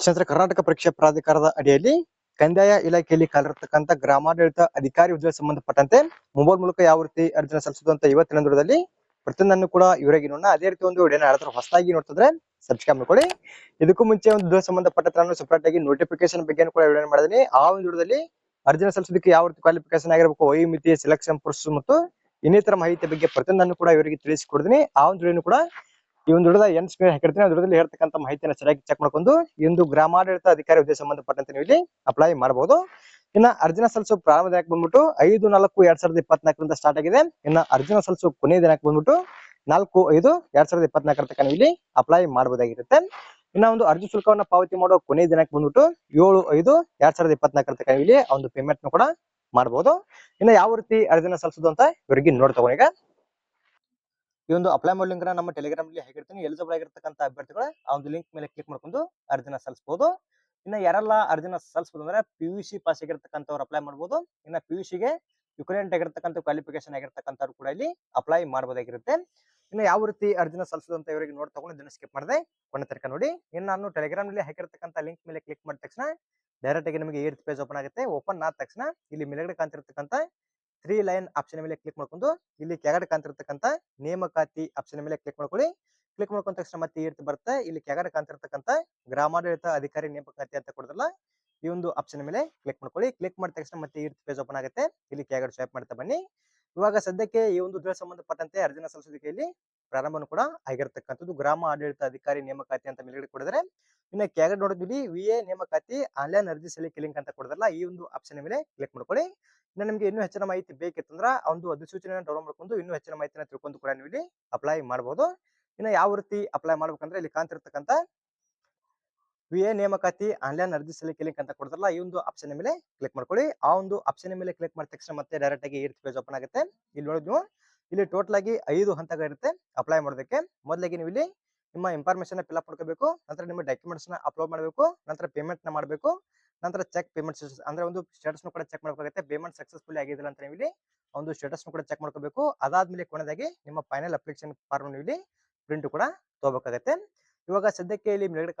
ಕ್ಷೇತ್ರ ಕರ್ನಾಟಕ ಪರೀಕ್ಷಾ ಪ್ರಾಧಿಕಾರದ ಅಡಿಯಲ್ಲಿ ಕಂದಾಯ ಇಲಾಖೆಯಲ್ಲಿ ಕಾಲಿರತಕ್ಕಂತ ಗ್ರಾಮಾಡಳಿತ ಅಧಿಕಾರಿ ಹುದ್ದೆ ಸಂಬಂಧಪಟ್ಟಂತೆ ಮೊಬೈಲ್ ಮೂಲಕ ಯಾವ ರೀತಿ ಅರ್ಜಿನ ಸಲ್ಲಿಸೋದು ಇವತ್ತಿನ ದೂರದಲ್ಲಿ ಪ್ರತಿಯೊಂದನ್ನು ಕೂಡ ಇವರಿಗೆ ನೋಡೋಣ. ಅದೇ ರೀತಿ ಒಂದು ವಿಡಿಯೋನ ಯಾರಾದ್ರೂ ಹೊಸದಾಗಿ ನೋಡ್ತಿದ್ರೆ ಸಬ್ಸ್ಕ್ರೈಬ್ ಮಾಡ್ಕೊಳ್ಳಿ. ಇದಕ್ಕೂ ಮುಂಚೆ ಒಂದು ಹುದ್ದೆ ಸಂಬಂಧಪಟ್ಟ ನಾನು ಸೆಪರೇಟ್ ಆಗಿ ನೋಟಿಫಿಕೇಶನ್ ಬಗ್ಗೆ ಕೂಡ ವಿಡಿಯೋ ಮಾಡಿದೀನಿ ಆ ಒಂದು ವಿಡಿಯೋದಲ್ಲಿ ಅರ್ಜಿನ ಸಲ್ಲಿಸೋದಕ್ಕೆ ಯಾವ ರೀತಿ ಕ್ವಾಲಿಫಿಕೇಶನ್ ಆಗಿರಬೇಕು, ವಯೋಮಿತಿ ಸೆಲೆಕ್ಷನ್ ಪ್ರೊಸೆಸ್ ಮತ್ತು ಇನ್ನಿತರ ಮಾಹಿತಿ ಬಗ್ಗೆ ಪ್ರತಿಯೊಂದನ್ನು ಕೂಡ ಇವರಿಗೆ ತಿಳಿಸಿಕೊಡ್ತೀನಿ. ಆ ಒಂದು ವಿಡಿಯೋನು ಕೂಡ ಈ ಒಂದು ಎನ್ ಸ್ಕೇಮ್ ಸ್ಕ್ರೀನ್ ಹಾಕಿರ್ತೀನಿ. ಆ ವಿಡಿಯೋದಲ್ಲಿ ಹೇಳ್ತಕ್ಕಂಥ ಮಾಹಿತಿಯನ್ನು ಸರಿಯಾಗಿ ಚೆಕ್ ಮಾಡ್ಕೊಂಡು ಇಂದು ಗ್ರಾಮಾಡಳಿತ ಅಧಿಕಾರಿ ಹುದ್ದೆ ಸಂಬಂಧಪಟ್ಟಂತೆ ನೀವು ಇಲ್ಲಿ ಅಪ್ಲೈ ಮಾಡಬಹುದು ಇನ್ನ ಅರ್ಜಿನ ಸಲ್ಸು ಪ್ರಾರಂಭ ದಿನಾಂಕ ಬಂದ್ಬಿಟ್ಟು ಐದು, ನಾಲ್ಕು, ಎರಡ್ ಸಾವಿರದ ಇಪ್ಪತ್ನಾಲ್ಕರಿಂದ ಸ್ಟಾರ್ಟ್ ಆಗಿದೆ. ಇನ್ನ ಅರ್ಜಿನ ಸಲ್ಸು ಕೊನೆಯ ದಿನಾಂಕ ಬಂದ್ಬಿಟ್ಟು ನಾಲ್ಕು, ಐದು, ಎರಡ್ ಸಾವಿರದ ಇಪ್ಪತ್ನಾಲ್ಕರ ಇಲ್ಲಿ ಅಪ್ಲೈ ಮಾಡಬಹುದಾಗಿರುತ್ತೆ ಇನ್ನ ಒಂದು ಅರ್ಜಿ ಶುಲ್ಕವನ್ನ ಪಾವತಿ ಮಾಡೋ ಕೊನೆಯ ದಿನಾಂಕ ಬಂದ್ಬಿಟ್ಟು ಏಳು, ಐದು, ಎರಡ್ ಸಾವಿರದ ಇಪ್ಪತ್ನಾಲ್ಕರ ತನಕ ಇಲ್ಲಿ ಒಂದು ಪೇಮೆಂಟ್ ಕೂಡ ಮಾಡಬಹುದು ಇನ್ನ ಯಾವ ರೀತಿ ಅರ್ಜಿನ ಸಲ್ಲಿಸೋದು ಅಂತ ಇವರಿಗೆ ಈಗ. ಈ ಒಂದು ಅಪ್ಲೈ ಮಾಡೋ ಲಿಂಕ್ ನಮ್ಮ ಟೆಲಿಗ್ರಾಮ್ ಅಲ್ಲಿ ಹೇಗಿರ್ತೀನಿ ಎಲಿಜಿಬಲ್ ಆಗಿರ್ತಕ್ಕಂಥ ಅಭ್ಯರ್ಥಿಗಳು, ಆ ಒಂದು ಲಿಂಕ್ ಮೇಲೆ ಕ್ಲಿಕ್ ಮಾಡ್ಕೊಂಡು ಅರ್ಜಿನ ಸಲ್ಲಿಸಬಹುದು ಇನ್ನ ಯಾರೆಲ್ಲ ಅರ್ಜಿನ ಸಲ್ಲಿಸಬಹುದು ಅಂದ್ರೆ ಪಿ ಯು ಸಿ ಪಾಸ್ ಆಗಿರ್ತಕ್ಕಂಥವ್ರು ಅಪ್ಲೈ ಮಾಡಬಹುದು ಇನ್ನ ಪಿ ಯು ಸಿಗೆ ಯುಕ್ರೇನ್ ಆಗಿರ್ತಕ್ಕಂಥ ಕ್ವಾಲಿಫಿಕೇಶನ್ ಆಗಿರ್ತಕ್ಕಂಥವ್ರು ಕೂಡ ಇಲ್ಲಿ ಅಪ್ಲೈ ಮಾಡಬಹುದಾಗಿರುತ್ತೆ ಇನ್ನು ಯಾವ ರೀತಿ ಅರ್ಜಿನ ಸಲ್ಲಿಸೋದಂತ ಇವರಿಗೆ ನೋಡಿ ತಗೊಂಡು ಇದನ್ನ ಸ್ಕಿಪ್ ಮಾಡಿದೆ ಕೊನೆ ತನಕ ನೋಡಿ. ಇನ್ನು ನಾನು ಟೆಲಿಗ್ರಾಮ್ನಲ್ಲಿ ಹಾಕಿರ್ತಕ್ಕಂಥ ಲಿಂಕ್ ಮೇಲೆ ಕ್ಲಿಕ್ ಮಾಡಿದ ತಕ್ಷಣ ಡೈರೆಕ್ಟ್ ಆಗಿ ನಿಮಗೆ ಏಟ್ ಪೇಜ್ ಓಪನ್ ಆಗುತ್ತೆ. ಓಪನ್ ಆದ ತಕ್ಷಣ ಇಲ್ಲಿ ಮೇಲ್ಗಡೆ ಕಾಣ್ತಿರ್ತಕ್ಕಂಥ ತ್ರೀ ಲೈನ್ ಆಪ್ಷನ್ ಮೇಲೆ ಕ್ಲಿಕ್ ಮಾಡ್ಕೊಂಡು, ಇಲ್ಲಿ ಕೆಳಗಡೆ ಕಾಣ್ತಿರ್ತಕ್ಕಂಥ ನೇಮಕಾತಿ ಆಪ್ಷನ್ ಮೇಲೆ ಕ್ಲಿಕ್ ಮಾಡ್ಕೊಳ್ಳಿ. ಕ್ಲಿಕ್ ಮಾಡ್ಕೊಂಡ ತಕ್ಷಣ ಮತ್ತೆ ಈ ರೀತಿ ಬರುತ್ತೆ. ಇಲ್ಲಿ ಕೆಳಗಡೆ ಕಾಣ್ತಿರ್ತಕ್ಕಂಥ ಗ್ರಾಮಾಡಳಿತ ಅಧಿಕಾರಿ ನೇಮಕಾತಿ ಅಂತ ಕೊಡೋದಲ್ಲ, ಈ ಒಂದು ಆಪ್ಷನ್ ಮೇಲೆ ಕ್ಲಿಕ್ ಮಾಡ್ಕೊಳ್ಳಿ. ಕ್ಲಿಕ್ ಮಾಡಿದ ತಕ್ಷಣ ಮತ್ತೆ ಈ ಪೇಜ್ ಓಪನ್ ಆಗುತ್ತೆ. ಇಲ್ಲಿ ಕೆಳಗಡೆ ಸ್ವೈಪ್ ಮಾಡ್ತಾ ಬನ್ನಿ. ಇವಾಗ ಸದ್ಯಕ್ಕೆ ಈ ಒಂದು ಸಂಬಂಧಪಟ್ಟಂತೆ ಅರ್ಜಿನ ಸಲ್ಲಿಸೋದಕ್ಕೆ ಇಲ್ಲಿ ಪ್ರಾರಂಭನೂ ಕೂಡ ಆಗಿರ್ತಕ್ಕಂಥದ್ದು. ಗ್ರಾಮ ಆಡಳಿತ ಅಧಿಕಾರಿ ನೇಮಕಾತಿ ಅಂತ ಮೇಲ್ಗಡೆ ಕೊಡಿದ್ರೆ ಇನ್ನು ಕೆಳಗಡೆ ನೋಡಿದ್ವಿ, ವಿ ಎ ನೇಮಕಾತಿ ಆನ್ಲೈನ್ ಅರ್ಜಿ ಸಲ್ಲಿಕೆ ಲಿಂಕ್ ಅಂತ ಕೊಡೋದಲ್ಲ, ಈ ಒಂದು ಆಪ್ಷನ್ ಮೇಲೆ ಕ್ಲಿಕ್ ಮಾಡ್ಕೊಳ್ಳಿ. ಇನ್ನು ನಿಮಗೆ ಇನ್ನೂ ಹೆಚ್ಚಿನ ಮಾಹಿತಿ ಬೇಕಿತ್ತಂದ್ರ, ಆ ಒಂದು ಅಧಿಸೂಚನೆಯನ್ನು ಡೌನ್ಲೋಡ್ ಮಾಡ್ಕೊಂಡು ಇನ್ನೂ ಹೆಚ್ಚಿನ ಮಾಹಿತಿನ ತಿಳ್ಕೊಂಡು ಕೂಡ ನೀವು ಇಲ್ಲಿ ಅಪ್ಲೈ ಮಾಡಬಹುದು ಇನ್ನು ಯಾವ ರೀತಿ ಅಪ್ಲೈ ಮಾಡ್ಬೇಕಂದ್ರೆ, ಇಲ್ಲಿ ಕಾಣ್ತಿರ್ತಕ್ಕಂಥ ವಿ ಎ ನೇಮಕಾತಿ ಆನ್ಲೈನ್ ಅರ್ಜಿ ಸಲ್ಲಿಕೆ ಲಿಂಕ್ ಅಂತ ಕೊಡ್ತಾರಲ್ಲ ಈ ಒಂದು ಆಪ್ಷನ್ ಮೇಲೆ ಕ್ಲಿಕ್ ಮಾಡ್ಕೊಳ್ಳಿ. ಆ ಒಂದು ಆಪ್ಷನ್ ಮೇಲೆ ಕ್ಲಿಕ್ ಮಾಡಿದ ತಕ್ಷಣ ಮತ್ತೆ ಡೈರೆಕ್ಟ್ ಆಗಿ ಈ ಪೇಜ್ ಓಪನ್ ಆಗುತ್ತೆ. ಇಲ್ಲಿ ನೋಡಿದ್ವಿ ಇಲ್ಲಿ ಟೋಟಲ್ ಆಗಿ ಐದು ಹಂತಗಳಿರುತ್ತೆ ಅಪ್ಲೈ ಮಾಡೋದಕ್ಕೆ. ಮೊದಲಿಗೆ ನೀವು ಇಲ್ಲಿ ನಿಮ್ಮ ಇನ್ಫಾರ್ಮೇಶನ್ ಫಿಲ್ ಅಪ್ ಮಾಡ್ಕೋಬೇಕು, ನಂತರ ನಿಮ್ಮ ಡಾಕ್ಯುಮೆಂಟ್ಸ್ನ ಅಪ್ಲೋಡ್ ಮಾಡಬೇಕು, ನಂತರ ಪೇಮೆಂಟ್ನ ಮಾಡಬೇಕು, ನಂತರ ಚೆಕ್ ಪೇಮೆಂಟ್ ಅಂದ್ರೆ ಒಂದು ಸ್ಟೇಟಸ್ ಕೂಡ ಚೆಕ್ ಮಾಡಬೇಕಾಗುತ್ತೆ ಪೇಮೆಂಟ್ ಸಕ್ಸಸ್ಫುಲ್ ಆಗಿದಿಲ್ಲ ಅಂತ ನೀವು ಇಲ್ಲಿ ಒಂದು ಸ್ಟೇಟಸ್ ಕೂಡ ಚೆಕ್ ಮಾಡ್ಕೋಬೇಕು. ಅದಾದ್ಮೇಲೆ ಕೊನೆಯದಾಗಿ ನಿಮ್ಮ ಫೈನಲ್ ಅಪ್ಲಿಕೇಶನ್ ಫಾರ್ಮ್ ನೀವು ಇಲ್ಲಿ ಪ್ರಿಂಟ್ ಕೂಡ ತಗೋಬೇಕಾಗತ್ತೆ. ಇವಾಗ ಸದ್ಯಕ್ಕೆ ಇಲ್ಲಿ ಮೇಲ್ಗಡೆ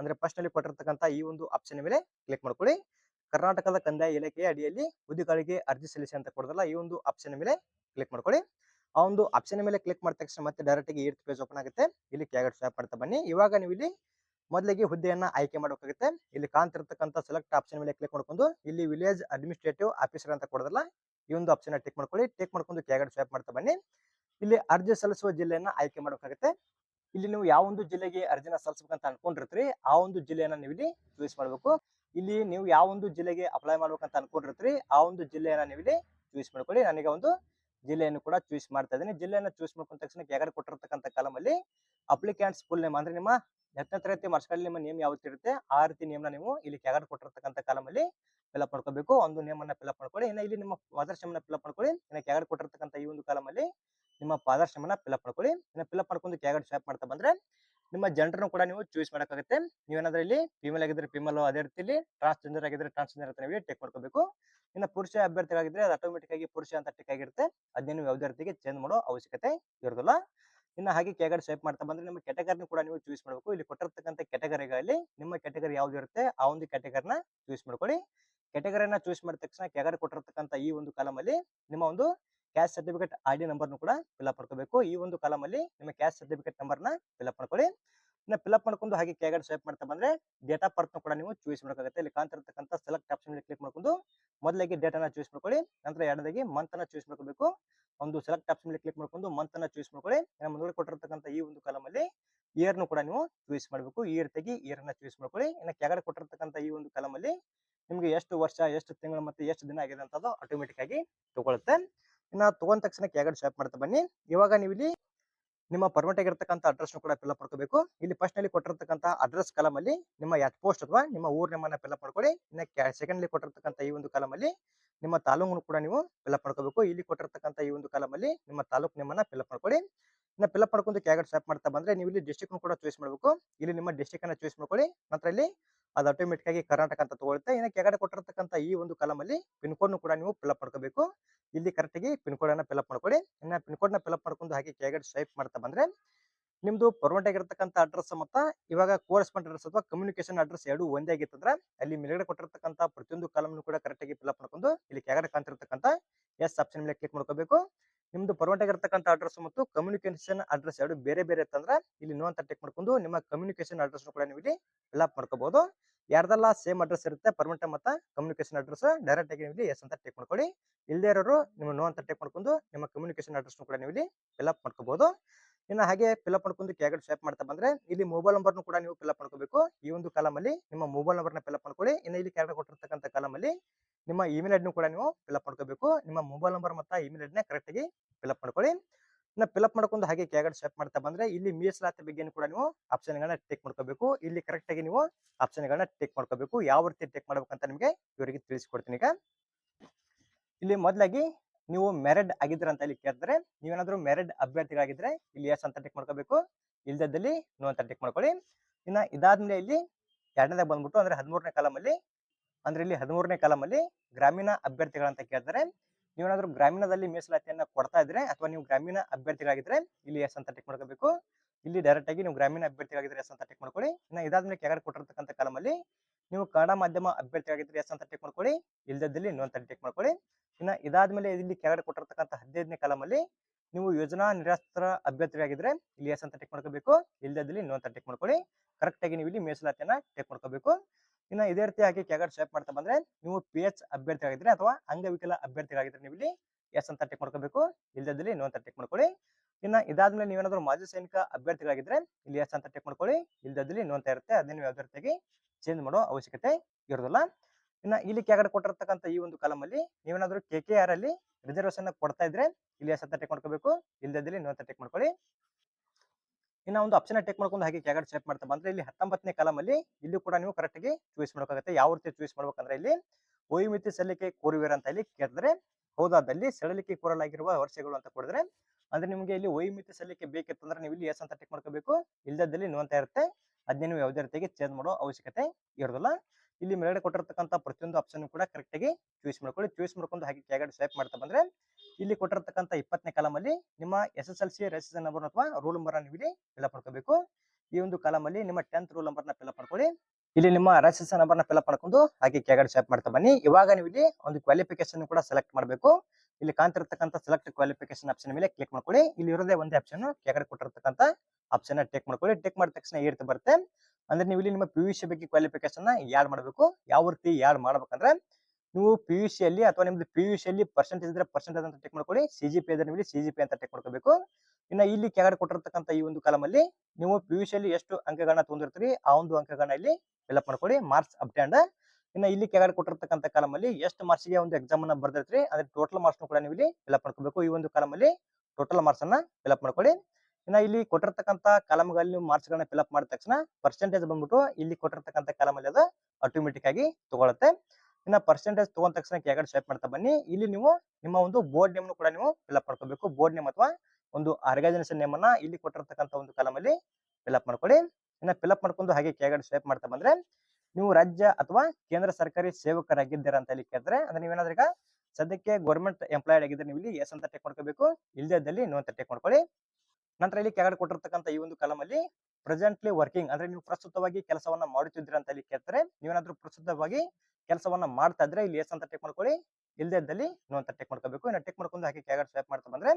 ಅಂದ್ರೆ ಫಸ್ಟ್ನಲ್ಲಿ ಕೊಟ್ಟಿರ್ತಕ್ಕಂಥ ಈ ಒಂದು ಆಪ್ಷನ್ ಮೇಲೆ ಕ್ಲಿಕ್ ಮಾಡ್ಕೊಳ್ಳಿ. ಕರ್ನಾಟಕದ ಕಂದಾಯ ಇಲಾಖೆಯ ಅಡಿಯಲ್ಲಿ ಹುದ್ದೆಗಳಿಗೆ ಅರ್ಜಿ ಸಲ್ಲಿಸಿ ಅಂತ ಕೊಡೋದಲ್ಲ, ಈ ಒಂದು ಆಪ್ಷನ್ ಮೇಲೆ ಕ್ಲಿಕ್ ಮಾಡ್ಕೊಳ್ಳಿ. ಆ ಒಂದು ಆಪ್ಷನ್ ಮೇಲೆ ಕ್ಲಿಕ್ ಮಾಡಿದ ತಕ್ಷಣ ಮತ್ತೆ ಡೈರೆಕ್ಟ್ ಆಗಿ ಏಟ್ ಪೇಜ್ ಓಪನ್ ಆಗುತ್ತೆ. ಇಲ್ಲಿ ಕೆಳಗಡೆ ಸ್ವೈಪ್ ಮಾಡ್ತಾ ಬನ್ನಿ. ಇವಾಗ ನೀವು ಇಲ್ಲಿ ಮೊದಲಿಗೆ ಹುದ್ದೆಯನ್ನು ಆಯ್ಕೆ ಮಾಡಬೇಕಾಗುತ್ತೆ. ಇಲ್ಲಿ ಕಾಣ್ತಿರ್ತಕ್ಕಂಥ ಸೆಲೆಕ್ಟ್ ಆಪ್ಷನ್ ಮೇಲೆ ಕ್ಲಿಕ್ ಮಾಡ್ಕೊಂಡು ಇಲ್ಲಿ ವಿಲೇಜ್ ಅಡ್ಮಿನಿಸ್ಟ್ರೇಟಿವ್ ಆಫೀಸರ್ ಅಂತ ಕೊಡೋದಲ್ಲ, ಈ ಒಂದು ಆಪ್ಷನ್ ಟಿಕ್ ಮಾಡ್ಕೊಳ್ಳಿ. ಟಿಕ್ ಮಾಡ್ಕೊಂಡು ಕೆಳಗಡೆ ಸ್ವಾಪ್ ಮಾಡ್ತಾ ಬನ್ನಿ. ಇಲ್ಲಿ ಅರ್ಜಿ ಸಲ್ಲಿಸುವ ಜಿಲ್ಲೆಯನ್ನು ಆಯ್ಕೆ ಮಾಡಬೇಕಾಗುತ್ತೆ. ಇಲ್ಲಿ ನೀವು ಯಾವ ಒಂದು ಜಿಲ್ಲೆಗೆ ಅರ್ಜಿನ ಸಲ್ಲಿಸಬೇಕಂತ ಅನ್ಕೊಂಡಿರ್ತೀರಿ, ಆ ಒಂದು ಜಿಲ್ಲೆಯನ್ನು ನೀವು ಇಲ್ಲಿ ಚೂಸ್ ಮಾಡಬೇಕು. ಇಲ್ಲಿ ನೀವು ಯಾವ ಒಂದು ಜಿಲ್ಲೆಗೆ ಅಪ್ಲೈ ಮಾಡ್ಬೇಕಂತ ಅನ್ಕೊಂಡಿರ್ತೀರಿ, ಆ ಒಂದು ಜಿಲ್ಲೆಯನ್ನು ನೀವು ಇಲ್ಲಿ ಚೂಸ್ ಮಾಡ್ಕೊಳ್ಳಿ. ನನಗೆ ಒಂದು ಜಿಲ್ಲೆಯನ್ನು ಕೂಡ ಚೂಸ್ ಮಾಡ್ತಾ ಇದ್ದೀನಿ. ಜಿಲ್ಲೆಯನ್ನು ಚೂಸ್ ಮಾಡ್ಕೊಂಡ ತಕ್ಷಣ ಕೆಳಗಡೆ ಕೊಟ್ಟಿರ್ತಕ್ಕಂಥ ಕಾಲಮಲ್ಲಿ ಅಪ್ಲಿಕೆಂಟ್ಸ್ ಫುಲ್ ನೇಮ್ ಅಂದ್ರೆ ನಿಮ್ಮ ಹತ್ತನೇ ತರಗತಿ ಮಾರ್ಕ್ಸ್ಗಳಲ್ಲಿ ನಿಮ್ಮ ನೇಮ್ ಯಾವತ್ತಿರುತ್ತೆ ಆ ರೀತಿ ನೇಮ್ನ ನೀವು ಇಲ್ಲಿ ಕೆಳಗಡೆ ಕೊಟ್ಟಿರ್ತಕ್ಕಂಥ ಕಾಲಮಲ್ಲಿ ಫಿಲ್ಅಪ್ ಮಾಡ್ಕೋಬೇಕು. ಒಂದು ನೇಮ್ ಅನ್ನ ಫಿಲ್ಅಪ್ ಮಾಡ್ಕೊಳ್ಳಿ. ಇನ್ನು ಇಲ್ಲಿ ನಿಮ್ಮ ಫಾದರ್ ನೇಮ್ ಫಿಲ್ಅಪ್ ಮಾಡ್ಕೊಳ್ಳಿ. ಇನ್ನು ಕೆಳಗಡೆ ಕೊಟ್ಟಿರ್ತಕ್ಕಂಥ ಈ ಒಂದು ಕಾಲಮಲ್ಲಿ ನಿಮ್ಮ ಫಾದರ್ ನೇಮ್ ಫಿಲ್ಅಪ್ ಮಾಡ್ಕೊಳ್ಳಿ. ಇನ್ನು ಫಿಲಪ್ ಮಾಡ್ಕೊಂಡು ಕೆಳಗಡೆ ಸ್ವೈಪ್ ಮಾಡ್ತಾ ಬಂದ್ರೆ ನಿಮ್ಮ ಜನರನ್ನು ಕೂಡ ನೀವು ಚೂಸ್ ಮಾಡಬೇಕಾಗುತ್ತೆ ನೀವೇನಾದ್ರೂ ಇಲ್ಲಿ ಫಿಮೇಲ್ ಆಗಿದ್ರೆ ಫಿಮೇಲ್ ಅದೇ ರೀತಿಲಿ ಟ್ರಾನ್ಸ್ಜೆಂಡರ್ ಆಗಿದ್ರೆ ಟ್ರಾನ್ಸ್ಜೆಂಡರ್ ಅಂತ ನೀವು ಟೆಕ್ ಮಾಡ್ಕೋಬೇಕು. ಇನ್ನು ಪುರುಷ ಅಭ್ಯರ್ಥಿಗಳಾಗಿದ್ರೆ ಅದು ಆಟೋಮೆಟಿಕ್ ಆಗಿ ಪುರುಷ ಅಂತ ಟೆಕ್ ಆಗಿರುತ್ತೆ. ಅದನ್ನ ನೀವು ಯಾವುದೇ ರೀತಿಗೆ ಚೇಂಜ್ ಮಾಡೋ ಅವಶ್ಯಕತೆ ಇರೋದಿಲ್ಲ ಇನ್ನು ಹಾಗೆ ಕೆಳಗಡೆ ಸ್ವೈಪ್ ಮಾಡ್ತಾ ಬಂದ್ರೆ ನಿಮ್ಮ ಕೆಟಗರಿನ ಕೂಡ ನೀವು ಚೂಸ್ ಮಾಡಬೇಕು. ಇಲ್ಲಿ ಕೊಟ್ಟಿರ್ತಕ್ಕಂಥ ಕೆಟಗರಿಗಳಲ್ಲಿ ನಿಮ್ಮ ಕೆಟಗರಿ ಯಾವ್ದು ಇರುತ್ತೆ, ಆ ಒಂದು ಕೆಟಗರಿನ ಚೂಸ್ ಮಾಡ್ಕೊಳ್ಳಿ. ಕೆಟಗರಿನ ಚೂಸ್ ಮಾಡಿದ ತಕ್ಷಣ, ಕೆಳಗಡೆ ಕೊಟ್ಟಿರ್ತಕ್ಕಂಥ ಈ ಒಂದು ಕಾಲಮಲ್ಲಿ ನಿಮ್ಮ ಒಂದು ಕ್ಯಾಸ್ಟ್ ಸರ್ಟಿಫಿಕೇಟ್ ಐ ಡಿ ನಂಬರ್ನು ಕೂಡ ಫಿಲ್ಅಪ್ ಮಾಡ್ಕೋಬೇಕು. ಈ ಒಂದು ಕಾಲಮ್ ಅಲ್ಲಿ ನಿಮ್ಮ ಕ್ಯಾಸ್ಟ್ ಸರ್ಟಿಫಿಕೇಟ್ ನಂಬರ್ನ ಫಿಲ್ಅಪ್ ಮಾಡ್ಕೊಳ್ಳಿ. ಇನ್ನು ಫಿಲ್ಅಪ್ ಮಾಡ್ಕೊಂಡು ಹಾಗೆ ಕೆಳಗಡೆ ಸ್ವೈಪ್ ಮಾಡ್ತಾ ಬಂದ್ರೆ ಡೇಟ್ ಆಫ್ ಬರ್ತ್ ಕೂಡ ನೀವು ಚೂಸ್ ಮಾಡಬೇಕಾಗುತ್ತೆ ಇಲ್ಲಿ ಕಾಣ್ತಿರ್ತಕ್ಕಂಥ ಸೆಲೆಕ್ಟ್ ಆಪ್ಷನ್ ಕ್ಲಿಕ್ ಮಾಡ್ಕೊಂಡು ಮೊದಲಿಗೆ ಡೇಟ್ ಅನ್ನ ಚೂಸ್ ಮಾಡ್ಕೊಳ್ಳಿ, ನಂತರ ಎರಡನೇ ಮಂತ್ ಅನ್ನ ಚೂಸ್ ಮಾಡ್ಕೋಬೇಕು. ಒಂದು ಸೆಲೆಕ್ಟ್ ಆಪ್ಷನ್ ಮೇಲೆ ಕ್ಲಿಕ್ ಮಾಡ್ಕೊಂಡು ಮಂತ್ ಅನ್ನ ಚೂಸ್ ಮಾಡ್ಕೊಳ್ಳಿ. ಮುಂದೆ ಕೊಟ್ಟಿರ್ತಕ್ಕಂಥ ಈ ಒಂದು ಕಾಲಮ್ ಅಲ್ಲಿ ಇಯರ್ನು ಕೂಡ ನೀವು ಚೂಸ್ ಮಾಡಬೇಕು. ಇಯರ್ ತೆಗಿ ಇಯರ್ ಅನ್ನ ಚೂಸ್ ಮಾಡ್ಕೊಳ್ಳಿ. ಇನ್ನು ಕೆಳಗಡೆ ಕೊಟ್ಟಿರ್ತಕ್ಕಂಥ ಈ ಒಂದು ಕಾಲಮ್ ಅಲ್ಲಿ ನಿಮ್ಗೆ ಎಷ್ಟು ವರ್ಷ, ಎಷ್ಟು ತಿಂಗಳು ಮತ್ತೆ ಎಷ್ಟು ದಿನ ಆಗಿದೆ ಅಂತ ಆಟೋಮೆಟಿಕ್ ಆಗಿ ತಗೊಳುತ್ತೆ ಇನ್ನ ತಗೊಂಡ ತಕ್ಷಣ ಕೆಳಗಡೆ ಶಾಪ್ ಮಾಡ್ತಾ ಬನ್ನಿ. ಇವಾಗ ನೀವು ಇಲ್ಲಿ ನಿಮ್ಮ ಪರ್ಮನೆಂಟ್ ಆಗಿರ್ತಕ್ಕಂಥ ಅಡ್ರೆಸ್ ಕೂಡ ಫಿಲ್ಅಪ್ ಮಾಡ್ಕೋಬೇಕು. ಇಲ್ಲಿ ಫಸ್ಟ್ನಲ್ಲಿ ಕೊಟ್ಟಿರ್ತಕ್ಕಂಥ ಅಡ್ರೆಸ್ ಕಾಲಮ್ ಅಲ್ಲಿ ನಿಮ್ಮ ಯಾಟ್ ಪೋಸ್ಟ್ ಅಥವಾ ನಿಮ್ಮ ಊರ್ ನಿಮ್ಮನ್ನ ಫಿಲ್ಅಪ್ ಮಾಡ್ಕೊಳ್ಳಿ ಇನ್ನ ಸೆಕೆಂಡ್ ಅಲ್ಲಿ ಕೊಟ್ಟಿರ್ತಕ್ಕಂಥ ಈ ಒಂದು ಕಾಲಮ್ ಅಲ್ಲಿ ನಿಮ್ಮ ತಾಲೂಕನ್ನು ಕೂಡ ನೀವು ಫಿಲ್ಅಪ್ ಮಾಡ್ಕೋಬೇಕು. ಇಲ್ಲಿ ಕೊಟ್ಟಿರ್ತಕ್ಕಂಥ ಈ ಒಂದು ಕಾಲಮ್ ಅಲ್ಲಿ ನಿಮ್ಮ ತಾಲೂಕು ನಿಮ್ಮನ್ನ ಫಿಲ್ಅಪ್ ಮಾಡ್ಕೊಳ್ಳಿ ಇನ್ನ ಫಿಲ್ಅಪ್ ಮಾಡ್ಕೊಂಡು ಕೆಳಗಡೆ ಶಾಪ್ ಮಾಡ್ತಾ ಬಂದ್ರೆ ನೀವು ಇಲ್ಲಿ ಡಿಸ್ಟ್ರಿಕ್ಟ್ ಕೂಡ ಚೂಸ್ ಮಾಡಬೇಕು. ಇಲ್ಲಿ ನಿಮ್ಮ ಡಿಸ್ಟ್ರಿಕ್ಟ್ ಅನ್ನ ಚೂಸ್ ಮಾಡ್ಕೊಳ್ಳಿ ನಂತರ ಇಲ್ಲಿ ಅದು ಆಟೋಮೆಟಿಕ್ ಆಗಿ ಕರ್ನಾಟಕ ಅಂತ ತಗೊಳುತ್ತೆ ಇನ್ನು ಕೆಳಗಡೆ ಕೊಟ್ಟಿರ್ತಕ್ಕಂಥ ಈ ಒಂದು ಕಾಲಮ್ ಅಲ್ಲಿ ಪಿನ್ ಕೋಡ್ ಕೂಡ ನೀವು ಫಿಲ್ಅಪ್ ಮಾಡ್ಕೋಬೇಕು. ಇಲ್ಲಿ ಕರೆಕ್ಟ್ ಆಗಿ ಪಿನ್ ಕೋಡ್ ಅನ್ನ ಫಿಲ್ಅಪ್ ಮಾಡ್ಕೊಳ್ಳಿ. ಇನ್ನ ಪಿನ್ ಕೋಡ್ನ ಫಿಲ್ಅಪ್ ಮಾಡ್ಕೊಂಡು ಹಾಗೆ ಕೆಳಗಡೆ ಸ್ವೈಪ್ ಮಾಡ್ತಾ ಬಂದ್ರೆ ನಿಮ್ದು ಪರ್ಮನೆಂಟ್ ಆಗಿರ್ತಕ್ಕಂಥ ಅಡ್ರೆಸ್ ಮತ್ತ ಇವಾಗ ಕೋರ್ಸ್ಪಾಂಡ್ ಅಡ್ರೆಸ್ ಅಥವಾ ಕಮ್ಯುನಿಕೇಶನ್ ಅಡ್ರೆಸ್ ಎರಡು ಒಂದೇ ಆಗಿತ್ತಂದ್ರೆ ಅಲ್ಲಿ ಮೇಲ್ಗಡೆ ಕೊಟ್ಟಿರ್ತಕ್ಕಂಥ ಪ್ರತಿಯೊಂದು ಕಾಲಮ್ ಕೂಡ ಕರೆಕ್ಟ್ ಆಗಿ ಫಿಲ್ಅಪ್ ಮಾಡ್ಕೊಂಡು ಇಲ್ಲಿ ಕೆಳಗಡೆ ಕಾಣ್ತಿರ್ತಕ್ಕಂಥ ಎಸ್ ಆಪ್ಷನ್ ಮೇಲೆ ಕ್ಲಿಕ್ ಮಾಡ್ಕೋಬೇಕು. ನಿಮ್ದು ಪರ್ಮನೆಂಟ್ ಆಗಿರ್ತಕ್ಕಂಥ ಅಡ್ರೆಸ್ ಮತ್ತು ಕಮ್ಯುನಿಕೇಶನ್ ಅಡ್ರೆಸ್ ಎರಡು ಬೇರೆ ಬೇರೆ ಇತ್ತಂದ್ರ ಇಲ್ಲಿ ನೋ ಅಂತ ಟೆಕ್ ಮಾಡ್ಕೊಂಡು ನಿಮ್ಮ ಕಮ್ಯುನಿಕೇಶನ್ ಅಡ್ರೆಸ್ ಕೂಡ ನೀವು ಇಲ್ಲಿ ಫಿಲ್ಅಪ್ ಮಾಡ್ಕೋಬಹುದು ಯಾರ್ದೆಲ್ಲ ಸೇಮ್ ಅಡ್ರೆಸ್ ಇರುತ್ತೆ ಪರ್ಮನೆಂಟ್ ಮತ್ತು ಕಮ್ಯುನಿಕೇಶನ್ ಅಡ್ರೆಸ್ ಡೈರೆಕ್ಟ್ ಆಗಿ ನೀವು ಇಲ್ಲಿ ಎಸ್ ಅಂತ ಟೆಕ್ ಮಾಡ್ಕೊಳ್ಳಿ. ಇಲ್ಲದೇ ಇರೋರು ನಿಮ್ಮ ನೋ ಅಂತ ಟೆಕ್ ಮಾಡ್ಕೊಂಡು ನಿಮ್ಮ ಕಮ್ಯುನಿಕೇಶನ್ ಅಡ್ರೆಸ್ ಕೂಡ ನೀವು ಇಲ್ಲಿ ಫಿಲ್ಅಪ್ ಮಾಡ್ಕೋಬಹುದು ಇನ್ನು ಹಾಗೆ ಫಿಲ್ಅಪ್ ಮಾಡ್ಕೊಂಡು ಕೆಳಗಡೆ ಸ್ವೈಪ್ ಮಾಡ್ತಾ ಬಂದ್ರೆ, ಇಲ್ಲಿ ಮೊಬೈಲ್ ನಂಬರ್ ಕೂಡ ನೀವು ಫಿಲ್ಅಪ್ ಮಾಡ್ಕೋಬೇಕು. ಈ ಒಂದು ಕಾಲಮ್ ಅಲ್ಲಿ ನಿಮ್ಮ ಮೊಬೈಲ್ ನಂಬರ್ನ ಫಿಲ್ಅಪ್ ಮಾಡ್ಕೊಳ್ಳಿ. ಇನ್ನು ಇಲ್ಲಿ ಕೆಳಗಡೆ ಕೊಟ್ಟಿರ್ತಕ್ಕಂಥ ಕಾಲಮಲ್ಲಿ ನಿಮ್ಮ ಇಮೇಲ್ ಐಡ್ನು ಕೂಡ ನೀವು ಫಿಲ್ಅಪ್ ಮಾಡ್ಕೋಬೇಕು. ನಿಮ್ಮ ಮೊಬೈಲ್ ನಂಬರ್ ಮತ್ತು ಇಮೇಲ್ ಐಡ್ನ ಕರೆಕ್ಟ್ ಆಗಿ ಫಿಲ್ಅಪ್ ಮಾಡ್ಕೊಳ್ಳಿ. ಇನ್ನು ಫಿಲ್ಅಪ್ ಮಾಡ್ಕೊಂಡು ಹಾಗೆ ಕೆಳಗಡೆ ಸ್ವೈಪ್ ಮಾಡ್ತಾ ಬಂದ್ರೆ, ಇಲ್ಲಿ ಮೀಸಲಾತಿ ಬಗ್ಗೆ ಕೂಡ ನೀವು ಆಪ್ಷನ್ ಗಳನ್ನ ಟಿಕ್ ಮಾಡ್ಕೋಬೇಕು. ಇಲ್ಲಿ ಕರೆಕ್ಟ್ ಆಗಿ ನೀವು ಆಪ್ಷನ್ ಗಳನ್ನ ಟಿಕ್ ಮಾಡ್ಕೋಬೇಕು. ಯಾವ ರೀತಿ ಟಿಕ್ ಮಾಡ್ಬೇಕಂತ ನಿಮಗೆ ಇವರಿಗೆ ತಿಳಿಸ್ಕೊಡ್ತೀನಿ ಈಗ. ಇಲ್ಲಿ ಮೊದಲಾಗಿ ನೀವು ಮ್ಯಾರಿಡ್ ಆಗಿದ್ರ ಅಂತ ಇಲ್ಲಿ ಕೇಳಿದ್ರೆ, ನೀವೇನಾದ್ರೂ ಮ್ಯಾರಿಡ್ ಅಭ್ಯರ್ಥಿಗಳಾಗಿದ್ರೆ ಇಲ್ಲಿ ಎಸ್ ಅಂತ ಟಿಕ್ ಮಾಡ್ಕೋಬೇಕು. ಇಲ್ದಲ್ಲಿ ನೋ ಅಂತ ಟಿಕ್ ಮಾಡ್ಕೊಳ್ಳಿ. ಇನ್ನ ಇದಾದ್ಮೇಲೆ ಇಲ್ಲಿ ಎರಡನೇದಾಗ ಬಂದ್ಬಿಟ್ಟು ಅಂದ್ರೆ ಹದಿಮೂರನೇ ಕಾಲಮಲ್ಲಿ ಅಂದ್ರೆ ಇಲ್ಲಿ ಹದಿಮೂರನೇ ಕಾಲಮಲ್ಲಿ ಗ್ರಾಮೀಣ ಅಭ್ಯರ್ಥಿಗಳಂತ ಕೇಳಿದ್ರೆ, ನೀವೇನಾದ್ರೂ ಗ್ರಾಮೀಣದಲ್ಲಿ ಮೀಸಲಾತಿಯನ್ನ ಕೊಡ್ತಾ ಇದ್ರೆ ಅಥವಾ ನೀವು ಗ್ರಾಮೀಣ ಅಭ್ಯರ್ಥಿಗಳಾಗಿದ್ರೆ ಇಲ್ಲಿ ಎಸ್ ಅಂತ ಟಿಕ್ ಮಾಡ್ಕೋಬೇಕು. ಇಲ್ಲಿ ಡೈರೆಕ್ಟ್ ಆಗಿ ನೀವು ಗ್ರಾಮೀಣ ಅಭ್ಯರ್ಥಿಗಳಾಗಿದ್ರೆ ಎಸ್ ಅಂತ ಟಿಕ್ ಮಾಡ್ಕೊಳ್ಳಿ. ಇನ್ನ ಇದಾದ್ಮೇಲೆ ಕೆಳಗಡೆ ಕೊಟ್ಟಿರ್ತಕ್ಕಂಥ ಕಾಲಮಲ್ಲಿ ನೀವು ಕನ್ನಡ ಮಾಧ್ಯಮ ಅಭ್ಯರ್ಥಿಯಾಗಿದ್ರೆ ಎಸ್ ಅಂತ ಟೆಕ್ ಮಾಡ್ಕೊಳ್ಳಿ ಇಲ್ಲದಿದ್ದಲ್ಲಿ ನೋ ಅಂತ ಟಿಕ್ ಮಾಡ್ಕೊಳ್ಳಿ. ಇನ್ನ ಇದಾದ್ಮೇಲೆ ಇಲ್ಲಿ ಕೆಳಗಡೆ ಕೊಟ್ಟಿರ್ತಕ್ಕಂಥ ಹದಿನೈದನೇ ಕಾಲಮಲ್ಲಿ ನೀವು ಯೋಜನಾ ನಿರಾಸ್ತರ ಅಭ್ಯರ್ಥಿಯಾಗಿದ್ರೆ ಇಲ್ಲಿ ಎಸ್ ಅಂತ ಟೆಕ್ ಮಾಡ್ಕೋಬೇಕು ಇಲ್ಲದಿದ್ದಲ್ಲಿ ನೋ ಅಂತ ಟಿಕ್ ಮಾಡ್ಕೊಳ್ಳಿ. ಕರೆಕ್ಟ್ ಆಗಿ ನೀವು ಇಲ್ಲಿ ಮೀಸಲಾತಿಯನ್ನ ಟೆಕ್ ಮಾಡ್ಕೋಬೇಕು. ಇನ್ನ ಇದೇ ರೀತಿ ಹಾಕಿ ಕೆಳಗಡೆ ಸ್ವೈಪ್ ಮಾಡ್ತಾ ಬಂದ್ರೆ ನೀವು ಪಿ ಎಚ್ ಅಭ್ಯರ್ಥಿಯಾಗಿದ್ರೆ ಅಥವಾ ಅಂಗವಿಕಲ ಅಭ್ಯರ್ಥಿಯಾಗಿದ್ರೆ ನೀವು ಇಲ್ಲಿ ಎಸ್ ಅಂತ ಟೆಕ್ ಮಾಡ್ಕೋಬೇಕು ಇಲ್ಲದಿದ್ದಲ್ಲಿ ನೋ ಅಂತ ಟಿಕ್ ಮಾಡ್ಕೊಳ್ಳಿ. ಇನ್ನ ಇದಾದ್ಮೇಲೆ ನೀವೇನಾದ್ರೂ ಮಾಜಿ ಸೈನಿಕ ಅಭ್ಯರ್ಥಿಗಳಾಗಿದ್ರೆ ಇಲ್ಲಿ ಎಸ್ ಅಂತ ಟೆಕ್ ಮಾಡ್ಕೊಳ್ಳಿ ಇಲ್ಲದಿದ್ದಲ್ಲಿ ಅಂತ ಇರುತ್ತೆ. ಅದನ್ನ ನೀವು ಯಾವ್ದೇ ಚೇಂಜ್ ಮಾಡೋ ಅವಶ್ಯಕತೆ ಇರೋದಿಲ್ಲ. ಇನ್ನ ಇಲ್ಲಿ ಕೆಳಗಡೆ ಕೊಟ್ಟಿರ್ತಕ್ಕಂಥ ಈ ಒಂದು ಕಾಲಮಲ್ಲಿ ನೀವೇನಾದ್ರೂ ಕೆ ಕೆ ಆರ್ ಅಲ್ಲಿ ರಿಸರ್ವೇಶನ್ ಕೊಡ್ತಾ ಇದ್ರೆ ಇಲ್ಲಿ ಎಸ್ ಟೆಕ್ ಮಾಡ್ಕೋಬೇಕು. ಇಲ್ಲದಿದ್ದಲ್ಲಿ ನೋ ಟೆಕ್ ಟಿಕ್ ಮಾಡ್ಕೊಳ್ಳಿ. ಇನ್ನ ಒಂದು ಆಪ್ಷನ್ ಟೆಕ್ ಮಾಡ್ಕೊಂಡು ಹಾಗೆ ಕೆಳಗಡೆ ಸೆಲೆಕ್ಟ್ ಮಾಡ್ತಾ ಬಂದ್ರೆ ಇಲ್ಲಿ ಹತ್ತೊಂಬತ್ತನೇ ಕಾಲಮಲ್ಲಿ ಇಲ್ಲಿ ಕೂಡ ನೀವು ಕರೆಕ್ಟ್ ಆಗಿ ಚೂಸ್ ಮಾಡ್ಬೇಕಾಗುತ್ತೆ ಯಾವ ರೀತಿ ಚೂಸ್ ಮಾಡ್ಬೇಕಂದ್ರೆ ಇಲ್ಲಿ ವೈಮಿತಿ ಸಲ್ಲಿಕೆ ಕೋರುವಿರ ಅಂತ ಇಲ್ಲಿ ಕೇಳಿದ್ರೆ, ಹೌದಾದಲ್ಲಿ ಸಡಲಿಕೆ ಕೋರಲಾಗಿರುವ ವರ್ಷಗಳು ಅಂತ ಕೊಡಿದ್ರೆ ಅಂದ್ರೆ ನಿಮಗೆ ಇಲ್ಲಿ ವೈಮಿತಿ ಸಲ್ಲಿಕೆ ಬೇಕಿತ್ತಂದ್ರೆ ನೀವು ಇಲ್ಲಿ ಎಸ್ ಅಂತ ಟಿಕ್ ಮಾಡ್ಕೋಬೇಕು. ಇಲ್ದಲ್ಲಿ ನೋ ಅಂತ ಇರುತ್ತೆ. ಅದನ್ನ ನೀವು ಯಾವುದೇ ರೀತಿಯಾಗಿ ಚೇಂಜ್ ಮಾಡೋ ಅವಶ್ಯಕತೆ ಇರೋದಿಲ್ಲ. ಇಲ್ಲಿ ಮೇಲ್ಗಡೆ ಕೊಟ್ಟಿರ್ತಕ್ಕಂಥ ಪ್ರತಿಯೊಂದು ಆಪ್ಷನ್ ಕೂಡ ಕರೆಕ್ಟ್ ಆಗಿ ಚೂಸ್ ಮಾಡ್ಕೊಳ್ಳಿ. ಚೂಸ್ ಮಾಡ್ಕೊಂಡು ಹಾಗೆ ಕೆಳಗಡೆ ಸ್ವೈಪ್ ಮಾಡ್ತಾ ಬಂದ್ರೆ ಇಲ್ಲಿ ಕೊಟ್ಟಿರ್ತಕ್ಕಂಥ ಇಪ್ಪತ್ತನೇ ಕಾಲಮಲ್ಲಿ ನಿಮ್ಮ S S L C register number ಅಥವಾ ರೂಲ್ ನಂಬರ್ ನೀವು ಇಲ್ಲಿ ಫಿಲ್ಅಪ್ ಮಾಡ್ಕೋಬೇಕು. ಈ ಒಂದು ಕಾಲಮಲ್ಲಿ ನಿಮ್ಮ ಟೆಂತ್ ರೂಲ್ ನಂಬರ್ನ ಫಿಲ್ಅಪ್ ಮಾಡ್ಕೊಳ್ಳಿ. ಇಲ್ಲಿ ನಿಮ್ಮ ರಿಜಿಸ್ಟ್ರೇಷನ್ ನಂಬರ್ನ ಫಿಲ್ಅಪ್ ಮಾಡ್ಕೊಂಡು ಹಾಗೆ ಕೆಳಗಡೆ ಶಾಪ್ ಮಾಡ್ತಾ ಬನ್ನಿ. ಇವಾಗ ನೀವು ಇಲ್ಲಿ ಒಂದು ಕ್ವಾಲಿಫಿಕೇಶನ್ ಕೂಡ ಸೆಲೆಕ್ಟ್ ಮಾಡಬೇಕು. ಇಲ್ಲಿ ಕಾಣ್ತಿರ್ತಕ್ಕಂಥ ಸೆಲೆಕ್ಟ್ ಕ್ವಾಲಿಫಿಕೇಶನ್ ಆಪ್ಷನ್ ಮೇಲೆ ಕ್ಲಿಕ್ ಮಾಡ್ಕೊಳ್ಳಿ. ಇಲ್ಲಿ ಇರೋದೇ ಒಂದೇ ಆಪ್ಷನ್ ಕೆಳಗಡೆ ಕೊಟ್ಟಿರ್ತಕ್ಕಂಥ ಆಪ್ಷನ್ ಟೇಕ್ ಮಾಡ್ಕೊಳ್ಳಿ. ಟೇಕ್ ಮಾಡಿದ ತಕ್ಷಣ ಈ ರೀತಿ ಬರುತ್ತೆ. ಅಂದ್ರೆ ನೀವು ಇಲ್ಲಿ ನಿಮ್ಮ ಪಿ ಯು ಸಿ ಬಗ್ಗೆ ಕ್ವಾಲಿಫಿಕೇಶನ್ ಯಾಡ್ ಮಾಡಬೇಕು? ಯಾವ ರೀತಿ ಯಾಡ್ ಮಾಡ್ಬೇಕಂದ್ರೆ ನೀವು ಪಿ ಯು ಸಿಯಲ್ಲಿ ಅಥವಾ ನಿಮ್ದು ಪಿ ಯು ಸಿಯಲ್ಲಿ ಪರ್ಸೆಂಟೇಜ್ ಇದ್ರೆ ಪರ್ಸೆಂಟೇಜ್ ಅಂತ ಟೆಕ್ ಮಾಡ್ಕೊಳ್ಳಿ ಸಿ ಜಿ ಪಿ ಇದ್ರೆ ನೀವು ಸಿ ಜಿ ಪಿ ಅಂತ ಟೆಕ್ ಮಾಡ್ಕೋಬೇಕು. ಇನ್ನ ಇಲ್ಲಿ ಕೆಳಗಡೆ ಕೊಟ್ಟಿರ್ತಕ್ಕಂಥ ಈ ಒಂದು ಕಾಲಮಲ್ಲಿ ನೀವು ಪಿ ಯು ಸಿಯಲ್ಲಿ ಎಷ್ಟು ಅಂಕಗಳನ್ನ ತೊಂದಿರ್ತೀರಿ ಆ ಒಂದು ಅಂಕಗಳನ್ನ ಇಲ್ಲಿ ಫಿಲಪ್ ಮಾಡ್ಕೊಳ್ಳಿ ಮಾರ್ಕ್ಸ್ ಅಪ್ಟೆಂಡ್ ಇನ್ನ ಇಲ್ಲಿ ಕೆಳಗಡೆ ಕೊಟ್ಟಿರ್ತಕ್ಕಂಥ ಕಾಲಮಲ್ಲಿ ಎಷ್ಟು ಮಾರ್ಕ್ಸ್ಗೆ ಒಂದು ಎಕ್ಸಾಮ್ ಅನ್ನ ಬರ್ದಿರ್ತೀರಿ, ಅದ್ರ ಟೋಟಲ್ ಮಾರ್ಕ್ಸ್ ಕೂಡ ನೀವು ಇಲ್ಲಿ ಫಿಲ್ಅಪ್ ಮಾಡ್ಕೋಬೇಕು. ಈ ಒಂದು ಕಾಲಮಲ್ಲಿ ಟೋಟಲ್ ಮಾರ್ಕ್ಸ್ ಅನ್ನ ಫಿಲ್ಅಪ್ ಮಾಡ್ಕೊಳ್ಳಿ. ಇನ್ನ ಇಲ್ಲಿ ಕೊಟ್ಟಿರ್ತಕ್ಕಂಥ ಕಾಲಮ್ಗಳಲ್ಲಿ ನೀವು ಮಾರ್ಕ್ಸ್ ಗಳನ್ನ ಫಿಲ್ಅಪ್ ಮಾಡಿದ ತಕ್ಷಣ ಪರ್ಸೆಂಟೇಜ್ ಬಂದ್ಬಿಟ್ಟು ಇಲ್ಲಿ ಕೊಟ್ಟಿರ್ತಕ್ಕಂಥ ಕಾಲಮಲ್ಲಿ ಅದು ಆಟೋಮೆಟಿಕ್ ಆಗಿ ತಗೊಳುತ್ತೆ. ಇನ್ನ ಪರ್ಸೆಂಟೇಜ್ ತಗೊಂಡ ತಕ್ಷಣ ಕೆಳಗಡೆ ಸ್ವೈಪ್ ಮಾಡ್ತಾ ಬನ್ನಿ. ಇಲ್ಲಿ ನೀವು ನಿಮ್ಮ ಒಂದು ಬೋರ್ಡ್ ನೇಮ್ ಕೂಡ ನೀವು ಫಿಲ್ಅಪ್ ಮಾಡ್ಕೋಬೇಕು. ಬೋರ್ಡ್ ನೇಮ್ ಅಥವಾ ಒಂದು ಆರ್ಗನೈಸೇಷನ್ ನೇಮ್ ಅನ್ನ ಇಲ್ಲಿ ಕೊಟ್ಟಿರ್ತಕ್ಕಂಥ ಒಂದು ಕಾಲಮಲ್ಲಿ ಫಿಲ್ಅಪ್ ಮಾಡ್ಕೊಳ್ಳಿ. ಇನ್ನ ಫಿಲ್ಅಪ್ ಮಾಡ್ಕೊಂಡು ಹಾಗೆ ಕೆಳಗಡೆ ಸ್ವೈಪ್ ಮಾಡ್ತಾ ಬಂದ್ರೆ ನೀವು ರಾಜ್ಯ ಅಥವಾ ಕೇಂದ್ರ ಸರ್ಕಾರಿ ಸೇವಕರಾಗಿದ್ದೀರಾ ಅಂತ ಇಲ್ಲಿ ಕೇಳಿದ್ರೆ ಅಂದ್ರೆ ನೀವೇನಾದ್ರೂ ಈಗ ಸದ್ಯಕ್ಕೆ ಗೌರ್ಮೆಂಟ್ ಎಂಪ್ಲಾಯ್ಡ್ ಆಗಿದ್ರೆ ನೀವು ಇಲ್ಲಿ ಎಸ್ ಅಂತ ಟೆಕ್ ಮಾಡ್ಕೋಬೇಕು. ಇಲ್ಲದಲ್ಲಿ ನೋ ಅಂತ ಟೆಕ್ ಮಾಡ್ಕೊಳ್ಳಿ. ನಂತರ ಇಲ್ಲಿ ಕೆಳಗಡೆ ಕೊಟ್ಟಿರ್ತಕ್ಕಂಥ ಈ ಒಂದು ಕಾಲಮಲ್ಲಿ ಪ್ರೆಸೆಂಟ್ಲಿ ವರ್ಕಿಂಗ್ ಅಂದ್ರೆ ನೀವು ಪ್ರಸ್ತುತವಾಗಿ ಕೆಲಸವನ್ನ ಮಾಡುತ್ತಿದ್ದೀರಾ ಅಂತ ಇಲ್ಲಿ ಕೇಳ್ತಾರೆ. ನೀವೇನಾದ್ರೂ ಪ್ರಸ್ತುತವಾಗಿ ಕೆಲಸವನ್ನ ಮಾಡ್ತಾ ಇದ್ರೆ ಇಲ್ಲಿ ಎಸ್ ಅಂತ ಟೆಕ್ ಮಾಡ್ಕೊಳ್ಳಿ ಇಲ್ಲದೆ ಇದ್ದಲ್ಲಿ ನೋ ಅಂತ ಟೆಕ್ ಮಾಡ್ಕೋಬೇಕು. ಇನ್ನು ಟೆಕ್ ಮಾಡ್ಕೊಂಡು ಹಾಕಿ ಕೆಳಗಡೆ ಸ್ವೈಪ್ ಮಾಡ್ತಾ ಬಂದ್ರೆ,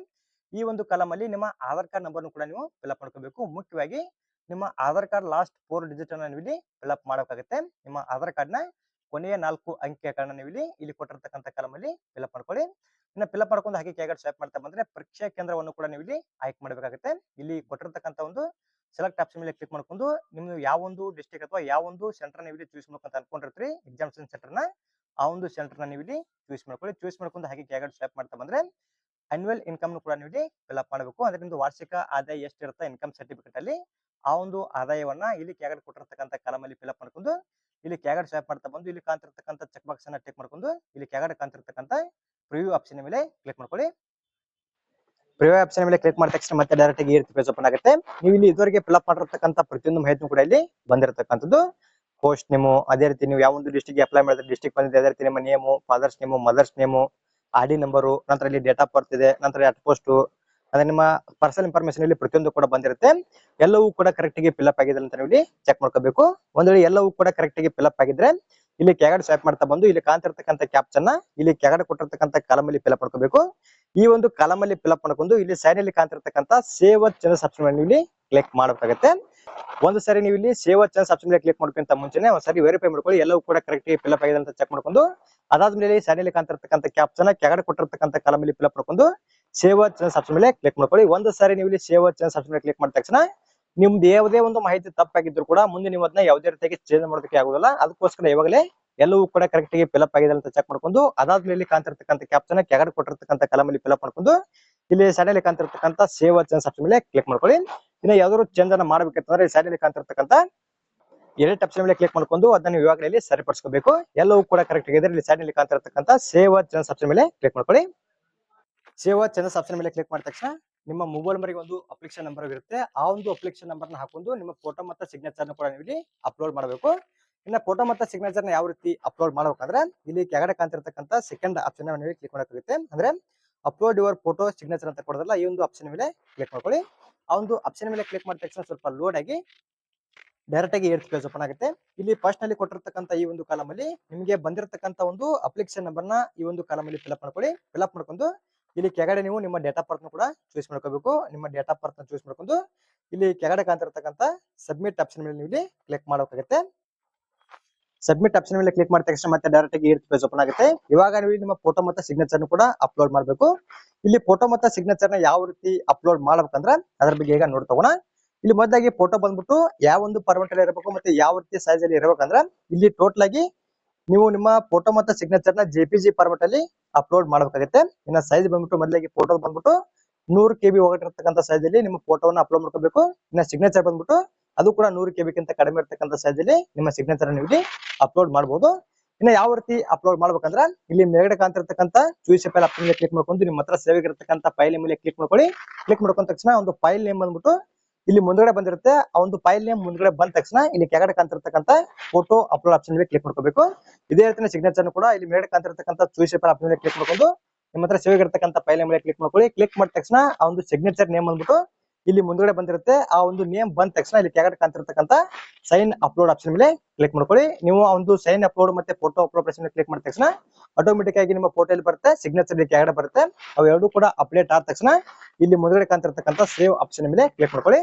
ಈ ಒಂದು ಕಲಮ್ ಅಲ್ಲಿ ನಿಮ್ಮ ಆಧಾರ್ ಕಾರ್ಡ್ ನಂಬರ್ನು ಕೂಡ ನೀವು ಫಿಲ್ಅಪ್ ಮಾಡ್ಕೋಬೇಕು. ಮುಖ್ಯವಾಗಿ ನಿಮ್ಮ Aadhaar card last four digit ಅನ್ನ ನೀವು ಇಲ್ಲಿ ಫಿಲ್ಅಪ್ ಮಾಡಬೇಕಾಗುತ್ತೆ. ನಿಮ್ಮ ಆಧಾರ್ ಕಾರ್ಡ್ನ ಕೊನೆಯ ನಾಲ್ಕು ಅಂಕೆಗಳನ್ನ ನೀವು ಇಲ್ಲಿ ಇಲ್ಲಿ ಕೊಟ್ಟಿರ್ತಕ್ಕಂಥ ಕಲಮಲ್ಲಿ ಫಿಲ್ಅಪ್ ಮಾಡ್ಕೊಳ್ಳಿ. ಇನ್ನು ಫಿಲ್ಅಪ್ ಮಾಡ್ಕೊಂಡು ಹಾಕಿ ಕೆಳಗಡೆ ಸ್ವೈಪ್ ಮಾಡ್ತಾ ಬಂದ್ರೆ ಪರೀಕ್ಷಾ ಕೇಂದ್ರವನ್ನು ಕೂಡ ನೀವು ಇಲ್ಲಿ ಆಯ್ಕೆ ಮಾಡಬೇಕಾಗುತ್ತೆ. ಇಲ್ಲಿ ಕೊಟ್ಟಿರ್ತಕ್ಕಂಥ ಒಂದು ಸೆಲೆಕ್ಟ್ ಆಪ್ಷನ್ ಮೇಲೆ ಕ್ಲಿಕ್ ಮಾಡ್ಕೊಂಡು ನೀವು ಯಾವ ಒಂದು ಡಿಸ್ಟಿಕ್ ಅಥವಾ ಯಾವ ಒಂದು ಸೆಂಟರ್ ನೀವು ಇಲ್ಲಿ ಚೂಸ್ ಮಾಡ್ಕೊಂತ ಅನ್ಕೊಂಡಿರ್ತೀರಿ ಎಕ್ಸಾಮಿನೇಷನ್ ಸೆಂಟರ್ನ, ಆ ಒಂದು ಸೆಂಟರ್ನ ನೀವು ಇಲ್ಲಿ ಚೂಸ್ ಮಾಡ್ಕೊಳ್ಳಿ. ಚೂಸ್ ಮಾಡ್ಕೊಂಡು ಹಾಗೆ ಕೆಳಗಡೆ ಸ್ವೈಪ್ ಮಾಡ್ತಾ ಬಂದ್ರೆ ಅನ್ಯುವಲ್ ಇನ್ಕಮ್ ಕೂಡ ನೀವು ಇಲ್ಲಿ ಫಿಲ್ಅಪ್ ಮಾಡಬೇಕು. ಅಂದ್ರೆ ನಿಮ್ದು ವಾರ್ಷಿಕ ಆದಾಯ ಎಷ್ಟಿರುತ್ತೆ ಇನ್ಕಮ್ ಸರ್ಟಿಫಿಕೇಟ್ ಅಲ್ಲಿ ಆ ಒಂದು ಆದಾಯವನ್ನ ಇಲ್ಲಿ ಕೆಳಗಡೆ ಕೊಟ್ಟಿರ್ತಕ್ಕಂಥ ಕಾಲಮ್ ಅಲ್ಲಿ ಫಿಲ್ಅಪ್ ಮಾಡ್ಕೊಂಡು ಇಲ್ಲಿ ಕೆಳಗಡೆ ಸ್ವೈಪ್ ಮಾಡ್ತಾ ಬಂದು ಇಲ್ಲಿ ಕಾಂತಿರ್ತಕ್ಕಂಥ ಚೆಕ್ ಬಾಕ್ಸ್ ಅನ್ನ ಟಿಕ್ ಮಾಡ್ಕೊಂಡು ಇಲ್ಲಿ ಕೆಳಗಡೆ ಕಾಣ್ತಿರ್ತಕ್ಕಂಥ ಪ್ರಿವ್ಯೂ ಆಪ್ಷನ್ ಮೇಲೆ ಕ್ಲಿಕ್ ಮಾಡ್ಕೊಳ್ಳಿ. ಪ್ರಿವ್ಯೂ ಆಪ್ಷನ್ ಮೇಲೆ ಕ್ಲಿಕ್ ಮಾಡಿದ ತಕ್ಷಣ ಮತ್ತೆ ಡೈರೆಕ್ಟ್ ಆಗಿ ಪೇಜ್ ಓಪನ್ ಆಗುತ್ತೆ. ನೀವು ಇಲ್ಲಿ ಇದುವರೆಗೆ ಫಿಲ್ಅಪ್ ಮಾಡಿರ್ತಕ್ಕಂಥ ಪ್ರತಿಯೊಂದು ಮಾಹಿತಿ ಕೂಡ ಇಲ್ಲಿ ಬಂದಿರತಕ್ಕಂಥದ್ದು. ಪೋಸ್ಟ್ ನೇಮು ಅದೇ ರೀತಿ ನೀವು ಯಾವ ಒಂದು ಡಿಸ್ಟಿಕ್ ಅಪ್ಲೈ ಮಾಡಿದ್ರೆ ಡಿಸ್ಟಿಕ್ ಬಂದಿದೆ, ಅದೇ ರೀತಿ ನಿಮ್ಮ name father's name mother's name R D number ನಂತರ ಇಲ್ಲಿ ಡೇಟ್ ಆಫ್ ಬರ್ತ್ ಇದೆ, ನಂತರ ಅಟ್ ಪೋಸ್ಟ್ ಅಂದ್ರೆ ನಿಮ್ಮ ಪರ್ಸನಲ್ ಇನ್ಫಾರ್ಮೇಶನ್ ಇಲ್ಲಿ ಪ್ರತಿಯೊಂದು ಕೂಡ ಬಂದಿರುತ್ತೆ. ಎಲ್ಲವೂ ಕೂಡ ಕರೆಕ್ಟ್ ಆಗಿ ಫಿಲ್ಅಪ್ ಆಗಿದೆ ಅಂತ ನೀವು ಚೆಕ್ ಮಾಡ್ಕೋಬೇಕು. ಒಂದ್ ವೇಳೆ ಎಲ್ಲವೂ ಕೂಡ ಕರೆಕ್ಟ್ ಆಗಿ ಫಿಲ್ಅಪ್ ಆಗಿದ್ರೆ ಇಲ್ಲಿ ಕೆಳಗಡೆ ಸ್ವೈಪ್ ಮಾಡ್ತಾ ಬಂದು ಇಲ್ಲಿ ಕಾಣ್ತಿರ್ತಕ್ಕಂಥ ಕ್ಯಾಪ್ಚನ್ನ ಇಲ್ಲಿ ಕೆಳಗಡೆ ಕೊಟ್ಟಿರ್ತಕ್ಕಂಥ ಕಾಲಮ್ ಅಲ್ಲಿ ಫಿಲ್ಅಪ್ ಮಾಡ್ಕೋಬೇಕು. ಈ ಒಂದು ಕಾಲಮ್ ಅಲ್ಲಿ ಫಿಲ್ಅಪ್ ಮಾಡ್ಕೊಂಡು ಇಲ್ಲಿ ಸೈಡ್ ಅಲ್ಲಿ ಕಾಣ್ತಿರ್ತಕ್ಕಂಥ ಸೇವ್ ಚಾನಲ್ ಸಬ್ಸ್ಕ್ರೈಬ್ ಇಲ್ಲಿ ಕ್ಲಿಕ್ ಮಾಡಬೇಕಾಗುತ್ತೆ. ಒಂದು ಸಾರಿ ನೀವು ಇಲ್ಲಿ ಸೇವ್ ಚಾನಲ್ ಸಬ್ಸ್ಕ್ರೈಬ್ ಮೇಲೆ ಕ್ಲಿಕ್ ಮಾಡ್ಕೊಂತ ಮುಂಚೆನೆ ಒಂದ್ ಸರಿ ವೆರಿಫೈ ಮಾಡ್ಕೊಳ್ಳಿ, ಎಲ್ಲವೂ ಕೂಡ ಕರೆಕ್ಟ್ ಆಗಿ ಫಿಲ್ಅಪ್ ಆಗಿದೆ ಅಂತ ಚೆಕ್ ಮಾಡ್ಕೊಂಡು, ಅದಾದ್ಮೇಲೆ ಸೈನಲ್ಲಿ ಕಾಣ್ತಿರ್ತಕ್ಕಂಥ ಕ್ಯಾಪ್ಚನ್ ಕೆಳಗಡೆ ಕೊಟ್ಟಿರ್ತಕ್ಕಂಥ ಕಾಲಮ್ ಅಲ್ಲಿ ಫಿಲ್ಅಪ್ ಮಾಡ್ಕೊಂಡು ಸೇವ್ ಚಾನಲ್ ಸಬ್ಸ್ಕ್ರೈಬ್ ಮೇಲೆ ಕ್ಲಿಕ್ ಮಾಡ್ಕೊಳ್ಳಿ. ಒಂದು ಸಾರಿ ನೀವು ಇಲ್ಲಿ ಸೇವ್ ಸಬ್ಸ್ಕ್ರೈಬ್ ಮೇಲೆ ಕ್ಲಿಕ್ ಮಾಡಿದ ತಕ್ಷಣ ನಿಮ್ದು ಯಾವುದೇ ಒಂದು ಮಾಹಿತಿ ತಪ್ಪಾಗಿದ್ರು ಕೂಡ ಮುಂದೆ ನೀವು ಅದನ್ನ ಯಾವುದೇ ರೀತಿಯಾಗಿ ಚೇಂಜ್ ಮಾಡೋದಕ್ಕೆ ಆಗುದಿಲ್ಲ. ಅದಕ್ಕೋಸ್ಕರ ಇವಾಗಲೇ ಎಲ್ಲವೂ ಕೂಡ ಕರೆಕ್ಟ್ ಆಗಿ ಫಿಲ್ಅಪ್ ಆಗಿದೆ ಅಂತ ಚೆಕ್ ಮಾಡ್ಕೊಂಡು, ಅದಾದ್ಮೇಲೆ ಕಾಣ್ತಿರ್ತಕ್ಕಂಥ ಕ್ಯಾಪ್ಚನ್ ಕೆಗಡೆ ಕೊಟ್ಟಿರ್ತಕ್ಕಂಥ ಅಲ್ಲಿ ಫಿಲ್ಅಪ್ ಮಾಡ್ಕೊಂಡು, ಇಲ್ಲಿ ಸ್ಯಾಂಡಲ್ ಕಾಣ್ತಿರ್ತಕ್ಕಂಥ ಸೇವ್ ಚೇಂಜ್ ಆಪ್ಷನ್ ಮೇಲೆ ಕ್ಲಿಕ್ ಮಾಡ್ಕೊಳ್ಳಿ. ಇನ್ನು ಯಾವ್ದಾದ್ರು ಚೇಂಜ್ ಅನ್ನ ಮಾಡ್ಬೇಕಂತಂದ್ರೆ ಸೈಡ್ ಅಲ್ಲಿ ಕಾಣ್ತಿರ್ತಕ್ಕಂಥ ಎರಡು ಆಪ್ಷನ್ ಮೇಲೆ ಕ್ಲಿಕ್ ಮಾಡ್ಕೊಂಡು ಅದನ್ನ ಇವಾಗಲೇ ಇಲ್ಲಿ ಸರಿಪಡಿಸ್ಕೋಬೇಕು. ಎಲ್ಲವೂ ಕೂಡ ಕರೆಕ್ಟ್ ಆಗಿದೆ ಇಲ್ಲಿ ಸೈಡ್ ಅಲ್ಲಿ ಕಾಣ್ತಿರ್ತಕ್ಕಂಥ ಸೇವ್ ಚೇಂಜ್ ಆಪ್ಷನ್ ಮೇಲೆ ಕ್ಲಿಕ್ ಮಾಡ್ಕೊಳ್ಳಿ. ಸೇವ್ ಚೇಂಜ್ ಆಪ್ಷನ್ ಮೇಲೆ ಕ್ಲಿಕ್ ಮಾಡಿದ ತಕ್ಷಣ ನಿಮ್ಮ ಮೊಬೈಲ್ ನಂಬರ್ಗೆ ಒಂದು ಅಪ್ಲಿಕೇಶನ್ ನಂಬರ್ ಇರುತ್ತೆ. ಆ ಒಂದು ಅಪ್ಲಿಕೇಶನ್ ನಂಬರ್ನ ಹಾಕೊಂಡು ನಿಮ್ಮ ಫೋಟೋ ಮತ್ತು ಸಿಗ್ನೇಚರ್ ಕೂಡ ನೀವು ಇಲ್ಲಿ ಅಪ್ಲೋಡ್ ಮಾಡಬೇಕು. ಇನ್ನ ಫೋಟೋ ಮತ್ತು ಸಿಗ್ನೇಚರ್ನ ಯಾವ ರೀತಿ ಅಪ್ಲೋಡ್ ಮಾಡಬೇಕಂದ್ರೆ ಇಲ್ಲಿ ಕೆಳಗಡೆ ಕಾಣ್ತಿರ್ತಕ್ಕಂಥ ಸೆಕೆಂಡ್ ಆಪ್ಷನ್ ನೀವು ಕ್ಲಿಕ್ ಮಾಡಬೇಕಾಗುತ್ತೆ ಅಂದ್ರೆ ಅಪ್ಲೋಡ್ ಯುವರ್ ಫೋಟೋ ಸಿಗ್ನೇಚರ್ ಅಂತ ಕೊಡೋದಲ್ಲ, ಈ ಒಂದು ಆಪ್ಷನ್ ಮೇಲೆ ಕ್ಲಿಕ್ ಮಾಡ್ಕೊಳ್ಳಿ. ಆ ಒಂದು ಆಪ್ಷನ್ ಮೇಲೆ ಕ್ಲಿಕ್ ಮಾಡಿದ ತಕ್ಷಣ ಸ್ವಲ್ಪ ಲೋಡ್ ಆಗಿ ಡೈರೆಕ್ಟ್ ಆಗಿ ಏರ್ತ್ ಪೇಜ್ ಓಪನ್ ಆಗುತ್ತೆ. ಇಲ್ಲಿ ಫಸ್ಟ್ನಲ್ಲಿ ಕೊಟ್ಟಿರ್ತಕ್ಕಂಥ ಈ ಒಂದು ಕಾಲಮ್ ಅಲ್ಲಿ ನಿಮಗೆ ಬಂದಿರತಕ್ಕಂಥ ಒಂದು ಅಪ್ಲಿಕೇಶನ್ ನಂಬರ್ನ ಈ ಒಂದು ಕಾಲಮ್ ಅಲ್ಲಿ ಫಿಲ್ಅಪ್ ಮಾಡ್ಕೊಳ್ಳಿ. ಫಿಲ್ಅಪ್ ಮಾಡ್ಕೊಂಡು ಇಲ್ಲಿ ಕೆಳಗಡೆ ನೀವು ನಿಮ್ಮ ಡೇಟ್ ಆಫ್ ಬರ್ತ್ ಕೂಡ ಚೂಸ್ ಮಾಡ್ಕೋಬೇಕು. ನಿಮ್ಮ ಡೇಟ್ ಆಫ್ ಬರ್ತ್ ಚೂಸ್ ಮಾಡ್ಕೊಂಡು ಇಲ್ಲಿ ಕೆಳಗಡೆ ಕಾಣ್ತಿರ್ತಕ್ಕಂಥ ಸಬ್ಮಿಟ್ ಆಪ್ಷನ್ ಮೇಲೆ ನೀವು ಇಲ್ಲಿ ಕ್ಲಿಕ್ ಮಾಡಬೇಕಾಗುತ್ತೆ. ಸಬ್ಮಿಟ್ ಆಪ್ಷನ್ ಮೇಲೆ ಕ್ಲಿಕ್ ಮಾಡಿದ ತಕ್ಷಣ ಮತ್ತೆ ಡೈರೆಕ್ಟ್ ಆಗಿ ಪೇಜ್ ಓಪನ್ ಆಗುತ್ತೆ. ಇವಾಗ ನೀವು ನಿಮ್ಮ ಫೋಟೋ ಮತ್ತೆ ಸಿಗ್ನೇಚರ್ ಕೂಡ ಅಪ್ಲೋಡ್ ಮಾಡಬೇಕು. ಇಲ್ಲಿ ಫೋಟೋ ಮತ್ತೆ ಸಿಗ್ನೇಚರ್ನ ಯಾವ ರೀತಿ ಅಪ್ಲೋಡ್ ಮಾಡ್ಬೇಕಂದ್ರೆ ಅದ್ರ ಬಗ್ಗೆ ಈಗ ನೋಡ್ತಗೋಣ ಇಲ್ಲಿ ಮೊದಲಾಗಿ ಫೋಟೋ ಬಂದ್ಬಿಟ್ಟು ಯಾವ ಒಂದು ಫಾರ್ಮೆಟ್ ಅಲ್ಲಿ ಇರಬೇಕು ಮತ್ತೆ ಯಾವ ರೀತಿ ಸೈಜ್ ಅಲ್ಲಿ ಇರಬೇಕಂದ್ರೆ ಇಲ್ಲಿ ಟೋಟಲ್ ಆಗಿ ನೀವು ನಿಮ್ಮ ಫೋಟೋ ಮತ್ತೆ ಸಿಗ್ನೇಚರ್ನ ಜೆ ಪಿ ಜಿ ಅಲ್ಲಿ ಅಪ್ಲೋಡ್ ಮಾಡಬೇಕಾಗುತ್ತೆ. ಇನ್ನ ಸೈಜ್ ಬಂದ್ಬಿಟ್ಟು ಮೊದಲಿಗೆ ಫೋಟೋ ಬಂದ್ಬಿಟ್ಟು ನೂರು ಕೆ ಬಿ ಹೋಗಿರ್ತಕ್ಕಂಥ ಸೈಜ್ ಅಲ್ಲಿ ನಿಮ್ಮ ಫೋಟೋವನ್ನ ಅಪ್ಲೋಡ್ ಮಾಡ್ಕೋಬೇಕು. ಇನ್ನ ಸಿಗ್ನೇಚರ್ ಬಂದ್ಬಿಟ್ಟು ಅದು ಕೂಡ ನೂರು ಕೆ ಬಿಗಿಂತ ಕಡಿಮೆ ಇರ್ತಕ್ಕಂಥ ಸೈಜ್ ಅಲ್ಲಿ ನಿಮ್ಮ ಸಿಗ್ನೇಚರ್ ನೀವು ಇಲ್ಲಿ ಅಪ್ಲೋಡ್ ಮಾಡಬಹುದು ಇನ್ನ ಯಾವ ರೀತಿ ಅಪ್ಲೋಡ್ ಮಾಡ್ಬೇಕಂದ್ರೆ ಇಲ್ಲಿ ಮೇಲ್ಗಡೆ ಕಾಣ್ತಿರ್ತಕ್ಕಂಥ ಚೂಸ್ ಫೈಲ್ ಆಪ್ಷನ್ ಕ್ಲಿಕ್ ಮಾಡ್ಕೊಂಡು ನಿಮ್ಮ ಹತ್ರ ಸೇವೆಗೆ ಫೈಲ್ ಮೇಲೆ ಕ್ಲಿಕ್ ಮಾಡ್ಕೊಳ್ಳಿ. ಕ್ಲಿಕ್ ಮಾಡ್ಕೊಂಡ ತಕ್ಷಣ ಒಂದು ಫೈಲ್ ನೇಮ್ ಬಂದ್ಬಿಟ್ಟು ಇಲ್ಲಿ ಮುಂದ್ಗಡೆ ಬಂದಿರುತ್ತೆ, ಆ ಒಂದು ಫೈಲ್ ನೇಮ್ ಮುಂದ್ಗಡೆ ಬಂದ ತಕ್ಷಣ ಇಲ್ಲಿ ಕೆಳಗಡೆ ಕಾಣ್ತಿರ್ತಕ್ಕಂಥ ಫೋಟೋ ಅಪ್ಲೋಡ್ ಆಪ್ಷನ್ ಮೇಲೆ ಕ್ಲಿಕ್ ಮಾಡ್ಕೋಬೇಕು. ಇದೇ ರೀತಿ ಸಿಗ್ನೇಚರ್ ಕೂಡ ಇಲ್ಲಿ ಮೇಲ್ಗಡೆ ಕಾಣ್ತಿರ್ತಕ್ಕಂಥ ಚೂಸ್ ಪೇಪರ್ ಆಪ್ಷನ್ ಮೇಲೆ ಕ್ಲಿಕ್ ಮಾಡ್ಕೊಂಡು, ನಿಮ್ಮ ಹತ್ರ ಸೇವ್ ಇರತಕ್ಕಂಥ ಫೈಲ್ ಮೇಲೆ ಕ್ಲಿಕ್ ಮಾಡ್ಕೊಳ್ಳಿ. ಕ್ಲಿಕ್ ಮಾಡಿದ ತಕ್ಷಣ ಆ ಒಂದು ಸಿಗ್ನೇಚರ್ ನೇಮ್ ಬಂದ್ಬಿಟ್ಟು ಇಲ್ಲಿ ಮುಂದ್ಗಡೆ ಬಂದಿರುತ್ತೆ. ಆ ಒಂದು ನೇಮ್ ಬಂದ ತಕ್ಷಣ ಇಲ್ಲಿ ಕೆಳಗಡೆ ಕಾಣ್ತಿರ್ತಕ್ಕಂಥ ಸೈನ್ ಅಪ್ಲೋಡ್ ಆಪ್ಷನ್ ಮೇಲೆ ಕ್ಲಿಕ್ ಮಾಡ್ಕೊಳ್ಳಿ. ನೀವು ಆ ಒಂದು ಸೈನ್ ಅಪ್ಲೋಡ್ ಮತ್ತೆ ಫೋಟೋ ಅಪ್ಲೋಡ್ ಆಪ್ಷನ್ ಕ್ಲಿಕ್ ಮಾಡಿದ ತಕ್ಷಣ ಆಟೋಮೆಟಿಕ್ ಆಗಿ ನಿಮ್ಮ ಫೋಟೋ ಇಲ್ಲಿ ಬರುತ್ತೆ ಸಿಗ್ನೇಚರ್ ಇಲ್ಲಿ ಕೆಳಗಡೆ ಬರುತ್ತೆ. ಅವೆರಡು ಕೂಡ ಅಪ್ಡೇಟ್ ಆದ ತಕ್ಷಣ ಇಲ್ಲಿ ಮುಂದ್ಗಡೆ ಕಾಣ್ತಿರ್ತಕ್ಕಂಥ ಸೇವ್ ಆಪ್ಷನ್ ಮೇಲೆ ಕ್ಲಿಕ್ ಮಾಡ್ಕೊಳ್ಳಿ.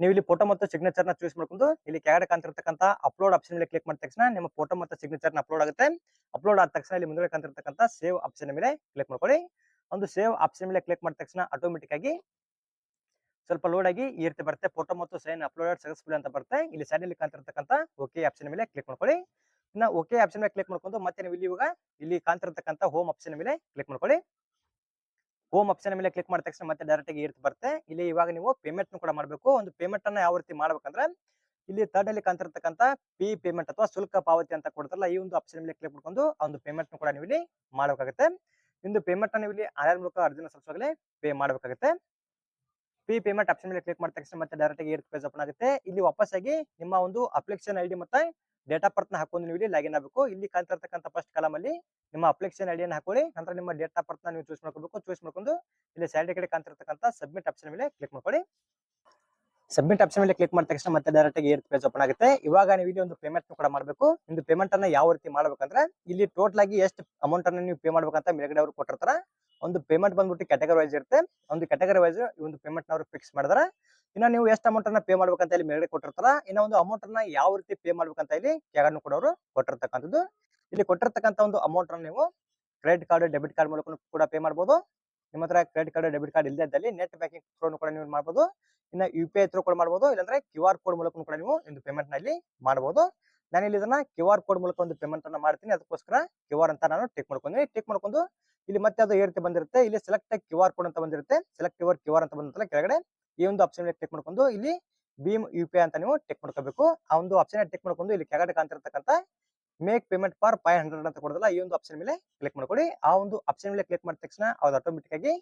ನೀವು ಇಲ್ಲಿ ಫೋಟೋ ಮತ್ತು ಸಿಗ್ನೇಚರ್ನ ಚೂಸ್ ಮಾಡ್ಕೊಂಡು ಇಲ್ಲಿ ಕೆಳಗಡೆ ಕಾಣ್ತಿರ್ತಕ್ಕಂಥ ಅಪ್ಲೋಡ್ ಆಪ್ಷನ್ ಮೇಲೆ ಕ್ಲಿಕ್ ಮಾಡಿದ ತಕ್ಷಣ ನಿಮ್ಮ ಫೋಟೋ ಮತ್ತು ಸಿಗ್ನೇಚರ್ ಅಪ್ಲೋಡ್ ಆಗುತ್ತೆ. ಅಪ್ಲೋಡ್ ಆದ ತಕ್ಷಣ ಇಲ್ಲಿ ಮುಂದ್ಗಡೆ ಕಾಣ್ತಿರ್ತಕ್ಕಂಥ ಸೇವ್ ಆಪ್ಷನ್ ಮೇಲೆ ಕ್ಲಿಕ್ ಮಾಡ್ಕೊಳ್ಳಿ. ಒಂದು ಸೇವ್ ಆಪ್ಷನ್ ಮೇಲೆ ಕ್ಲಿಕ್ ಮಾಡಿದ ತಕ್ಷಣ ಆಟೋಮೆಟಿಕ್ ಆಗಿ ಸ್ವಲ್ಪ ಲೋಡ್ ಆಗಿ ಈ ರೀತಿ ಬರುತ್ತೆ. ಫೋಟೋ ಮತ್ತು ಸೈನ್ ಅಪ್ಲೋಡ್ ಸಕ್ಸಸ್ಫುಲ್ ಅಂತ ಬರುತ್ತೆ. ಇಲ್ಲಿ ಸೈಡ್ ಅಲ್ಲಿ ಕಾಣ್ತಿರ್ತಕ್ಕಂಥ ಓಕೆ ಆಪ್ಷನ್ ಮೇಲೆ ಕ್ಲಿಕ್ ಮಾಡ್ಕೊಳ್ಳಿ. ಇನ್ನ ಓಕೆ ಆಪ್ಷನ್ ಮೇಲೆ ಕ್ಲಿಕ್ ಮಾಡ್ಕೊಂಡು ಮತ್ತೆ ನೀವು ಇಲ್ಲಿ ಇವಾಗ ಇಲ್ಲಿ ಕಾಣ್ತಿರ್ತಕ್ಕಂಥ ಹೋಮ್ ಆಪ್ಷನ್ ಮೇಲೆ ಕ್ಲಿಕ್ ಮಾಡ್ಕೊಳ್ಳಿ. ಹೋಮ್ ಆಪ್ಷನ್ ಮೇಲೆ ಕ್ಲಿಕ್ ಮಾಡಿದ ತಕ್ಷಣ ಮತ್ತೆ ಡೈರೆಕ್ಟ್ ಆಗಿ ಇರ್ತಿ ರೀತಿ ಬರುತ್ತೆ. ಇಲ್ಲಿ ಇವಾಗ ನೀವು ಪೇಮೆಂಟ್ ಕೂಡ ಮಾಡಬೇಕು. ಒಂದು ಪೇಮೆಂಟ್ ಅನ್ನ ಯಾವ ರೀತಿ ಮಾಡ್ಬೇಕಂದ್ರೆ ಇಲ್ಲಿ ಥರ್ಡ್ ಅಲ್ಲಿ ಕಾಣ್ತಿರ್ತಕ್ಕಂಥ ಪಿ ಪೇಮೆಂಟ್ ಅಥವಾ ಶುಲ್ಕ ಪಾವತಿ ಅಂತ ಕೊಡ್ತಾರಲ್ಲ, ಈ ಒಂದು ಆಪ್ಷನ್ ಮೇಲೆ ಕ್ಲಿಕ್ ಮಾಡ್ಕೊಂಡು ಒಂದು ಪೇಮೆಂಟ್ ಕೂಡ ನೀವು ಇಲ್ಲಿ ಮಾಡಬೇಕಾಗುತ್ತೆ. ನಿಮ್ದು ಪೇಮೆಂಟ್ ನೀವು ಇಲ್ಲಿ ಆನ್ಲೈನ್ ಮೂಲಕ ಅರ್ಜಿನ ಸಲ್ಲಿಸುವಾಗಲೇ ಪೇ ಮಾಡಬೇಕಾಗುತ್ತೆ. ಪಿ ಪೇಮೆಂಟ್ ಆಪ್ಷನ್ ಮೇಲೆ ಕ್ಲಿಕ್ ಮಾಡಿದ ತಕ್ಷಣ ಮತ್ತೆ ಡೈರೆಕ್ಟ್ ಆಗಿ ಪೇಜ್ ಓಪನ್ ಆಗುತ್ತೆ. ಇಲ್ಲಿ ವಾಪಸ್ ಆಗಿ ನಿಮ್ಮ ಒಂದು ಅಪ್ಲಿಕೇಶನ್ ಐಡಿ ಮತ್ತೆ ಡೇಟ್ ಆಫ್ ಬರ್ತ್ನ ಹಾಕೊಂಡು ನೀವು ಇಲ್ಲಿ ಲಾಗಿನ್ ಆಗಬೇಕು. ಇಲ್ಲಿ ಕಾಣ್ತಿರ್ತಕ್ಕಂಥ ಫಸ್ಟ್ ಕಾಲಮ್ ಅಲ್ಲಿ ನಿಮ್ಮ ಅಪ್ಲಿಕೇಶನ್ ಐಡಿಯನ್ನು ಹಾಕೊಳ್ಳಿ. ನಂತರ ನಿಮ್ಮ ಡೇಟ್ ಆಫ್ ಬರ್ತ್ನ ನೀವು ಚೂಸ್ ಮಾಡ್ಕೋಬೇಕು ಚೂಸ್ ಮಾಡ್ಕೊಂಡು ಇಲ್ಲಿ ಸೈಡ್ ಕಡೆ ಕಾಣ್ತಿರ್ತಕ್ಕಂಥ ಸಬ್ಮಿಟ್ ಆಪ್ಷನ್ ಮೇಲೆ ಕ್ಲಿಕ್ ಮಾಡ್ಕೊಳ್ಳಿ. ಸಬ್ಮಿಟ್ ಆಪ್ಷನ್ ಮೇಲೆ ಕ್ಲಿಕ್ ಮಾಡಿದ ತಕ್ಷಣ ಮತ್ತೆ ಡೈರೆಕ್ಟ್ ಆಗಿ ಪೇಜ್ ಓಪನ್ ಆಗುತ್ತೆ. ಇವಾಗ ನೀವು ಇಲ್ಲಿ ಒಂದು ಪೇಮೆಂಟ್ ಕೂಡ ಮಾಡಬೇಕು. ಇಂದು ಪೇಮೆಂಟ್ ಅನ್ನ ಯಾವ ರೀತಿ ಮಾಡ್ಬೇಕಂದ್ರೆ, ಇಲ್ಲಿ ಟೋಟಲ್ ಆಗಿ ಎಷ್ಟು ಅಮೌಂಟ್ ಅನ್ನ ನೀವು ಪೇ ಮಾಡ್ಬೇಕಂತ ಮೇಲ್ಗಡೆ ಅವರು ಕೊಟ್ಟಿರ್ತಾರೆ. ಒಂದು ಪೇಮೆಂಟ್ ಬಂದ್ಬಿಟ್ಟು ಕ್ಯಾಟಗರಿ ವೈಸ್ ಇರುತ್ತೆ. ಒಂದು ಕ್ಯಾಟಗರಿ ವೈಸ್ ಒಂದು ಪೇಮೆಂಟ್ ಅವರು ಫಿಕ್ಸ್ ಮಾಡಿದ್ರೆ. ಇನ್ನ ನೀವು ಎಷ್ಟು ಅಮೌಂಟ್ ಅನ್ನ ಪೇ ಮಾಡ್ಬೇಕಂತ ಇಲ್ಲಿ ಮೇಲ್ಗಡೆ ಕೊಟ್ಟಿರ್ತಾರ. ಇನ್ನ ಒಂದು ಅಮೌಂಟ್ ಅನ್ನ ಯಾವ ರೀತಿ ಪೇ ಮಾಡ್ಬೇಕಂತ ಇಲ್ಲಿ ಕೆಳಗಡೆ ಕೂಡ ಅವರು ಕೊಟ್ಟಿರ್ತಕ್ಕಂಥದ್ದು. ಇಲ್ಲಿ ಕೊಟ್ಟಿರ್ತಕ್ಕಂಥ ಒಂದು ಅಮೌಂಟ್ ಅನ್ನ ನೀವು ಕ್ರೆಡಿಟ್ ಕಾರ್ಡ್ ಡೆಬಿಟ್ ಕಾರ್ಡ್ ಮೂಲಕ ಕೂಡ ಪೇ ಮಾಡ್ಬೋದು. ನಿಮ್ಮ ಹತ್ರ ಕ್ರೆಡಿಟ್ ಕಾರ್ಡ್ ಡೆಬಿಟ್ ಕಾರ್ಡ್ ಇಲ್ಲದೆ ಇದ್ದಲ್ಲಿ ನೆಟ್ ಬ್ಯಾಂಕಿಂಗ್ ಥ್ರೂ ಕೂಡ ನೀವು ಮಾಡಬಹುದು ಇನ್ನ ಯು ಪಿ ಐ ಥ್ರೂ ಕೂಡ ಮಾಡಬಹುದು ಇಲ್ಲಾಂದ್ರೆ ಕ್ಯೂ ಆರ್ ಕೋಡ್ ಮೂಲಕ ಕೂಡ ನೀವು ಒಂದು ಪೇಮೆಂಟ್ನಲ್ಲಿ ಮಾಡಬಹುದು ನಾನು ಇಲ್ಲಿ ಇದನ್ನ ಕ್ಯೂ ಆರ್ ಕೋಡ್ ಮೂಲಕ ಒಂದು ಪೇಮೆಂಟ್ ಅನ್ನ ಮಾಡ್ತೀನಿ. ಅದಕ್ಕೋಸ್ಕರ ಕ್ಯೂ ಆರ್ ಅಂತ ನಾನು ಟಿಕ್ ಮಾಡ್ಕೊಂಡಿ ಟಿಕ್ ಮಾಡ್ಕೊಂಡು ಇಲ್ಲಿ ಮತ್ತೆ ಅದು ಏರ್ತಿ ಬಂದಿರುತ್ತೆ. ಇಲ್ಲಿ ಸೆಲೆಕ್ಟ್ ಕ್ಯೂ ಆರ್ ಕೋಡ್ ಅಂತ ಬಂದಿರುತ್ತೆ. ಸೆಲೆಕ್ಟ್ ಯುವರ್ ಕ್ಯೂ ಆರ್ ಅಂತ ಬಂದಿರಲ್ಲ ಕೆಳಗಡೆ. ಈ ಒಂದು ಆಪ್ಷನ್ ಟಿಕ್ ಮಾಡ್ಕೊಂಡು ಇಲ್ಲಿ ಭೀಮ್ ಯು ಪಿ ಐ ಅಂತ ನೀವು ಟಿಕ್ ಮಾಡ್ಕೋಬೇಕು. ಆ ಒಂದು ಆಪ್ಷನ್ ಟಿಕ್ ಮಾಡ್ಕೊಂಡು ಇಲ್ಲಿ ಕೆಳಗಡೆ ಕಾಣ್ತಿರ್ತಕ್ಕಂಥ make payment for five hundred ಅಂತ ಕೊಡೋದಲ್ಲ, ಈ ಒಂದು ಆಪ್ಷನ್ ಮೇಲೆ ಕ್ಲಿಕ್ ಮಾಡ್ಕೊಡಿ ಆ ಒಂದು ಆಪ್ಷನ್ ಮೇಲೆ ಕ್ಲಿಕ್ ಮಾಡಿದ ತಕ್ಷಣ ಅದು ಆಟೋಮೆಟಿಕ್ ಆಗಿ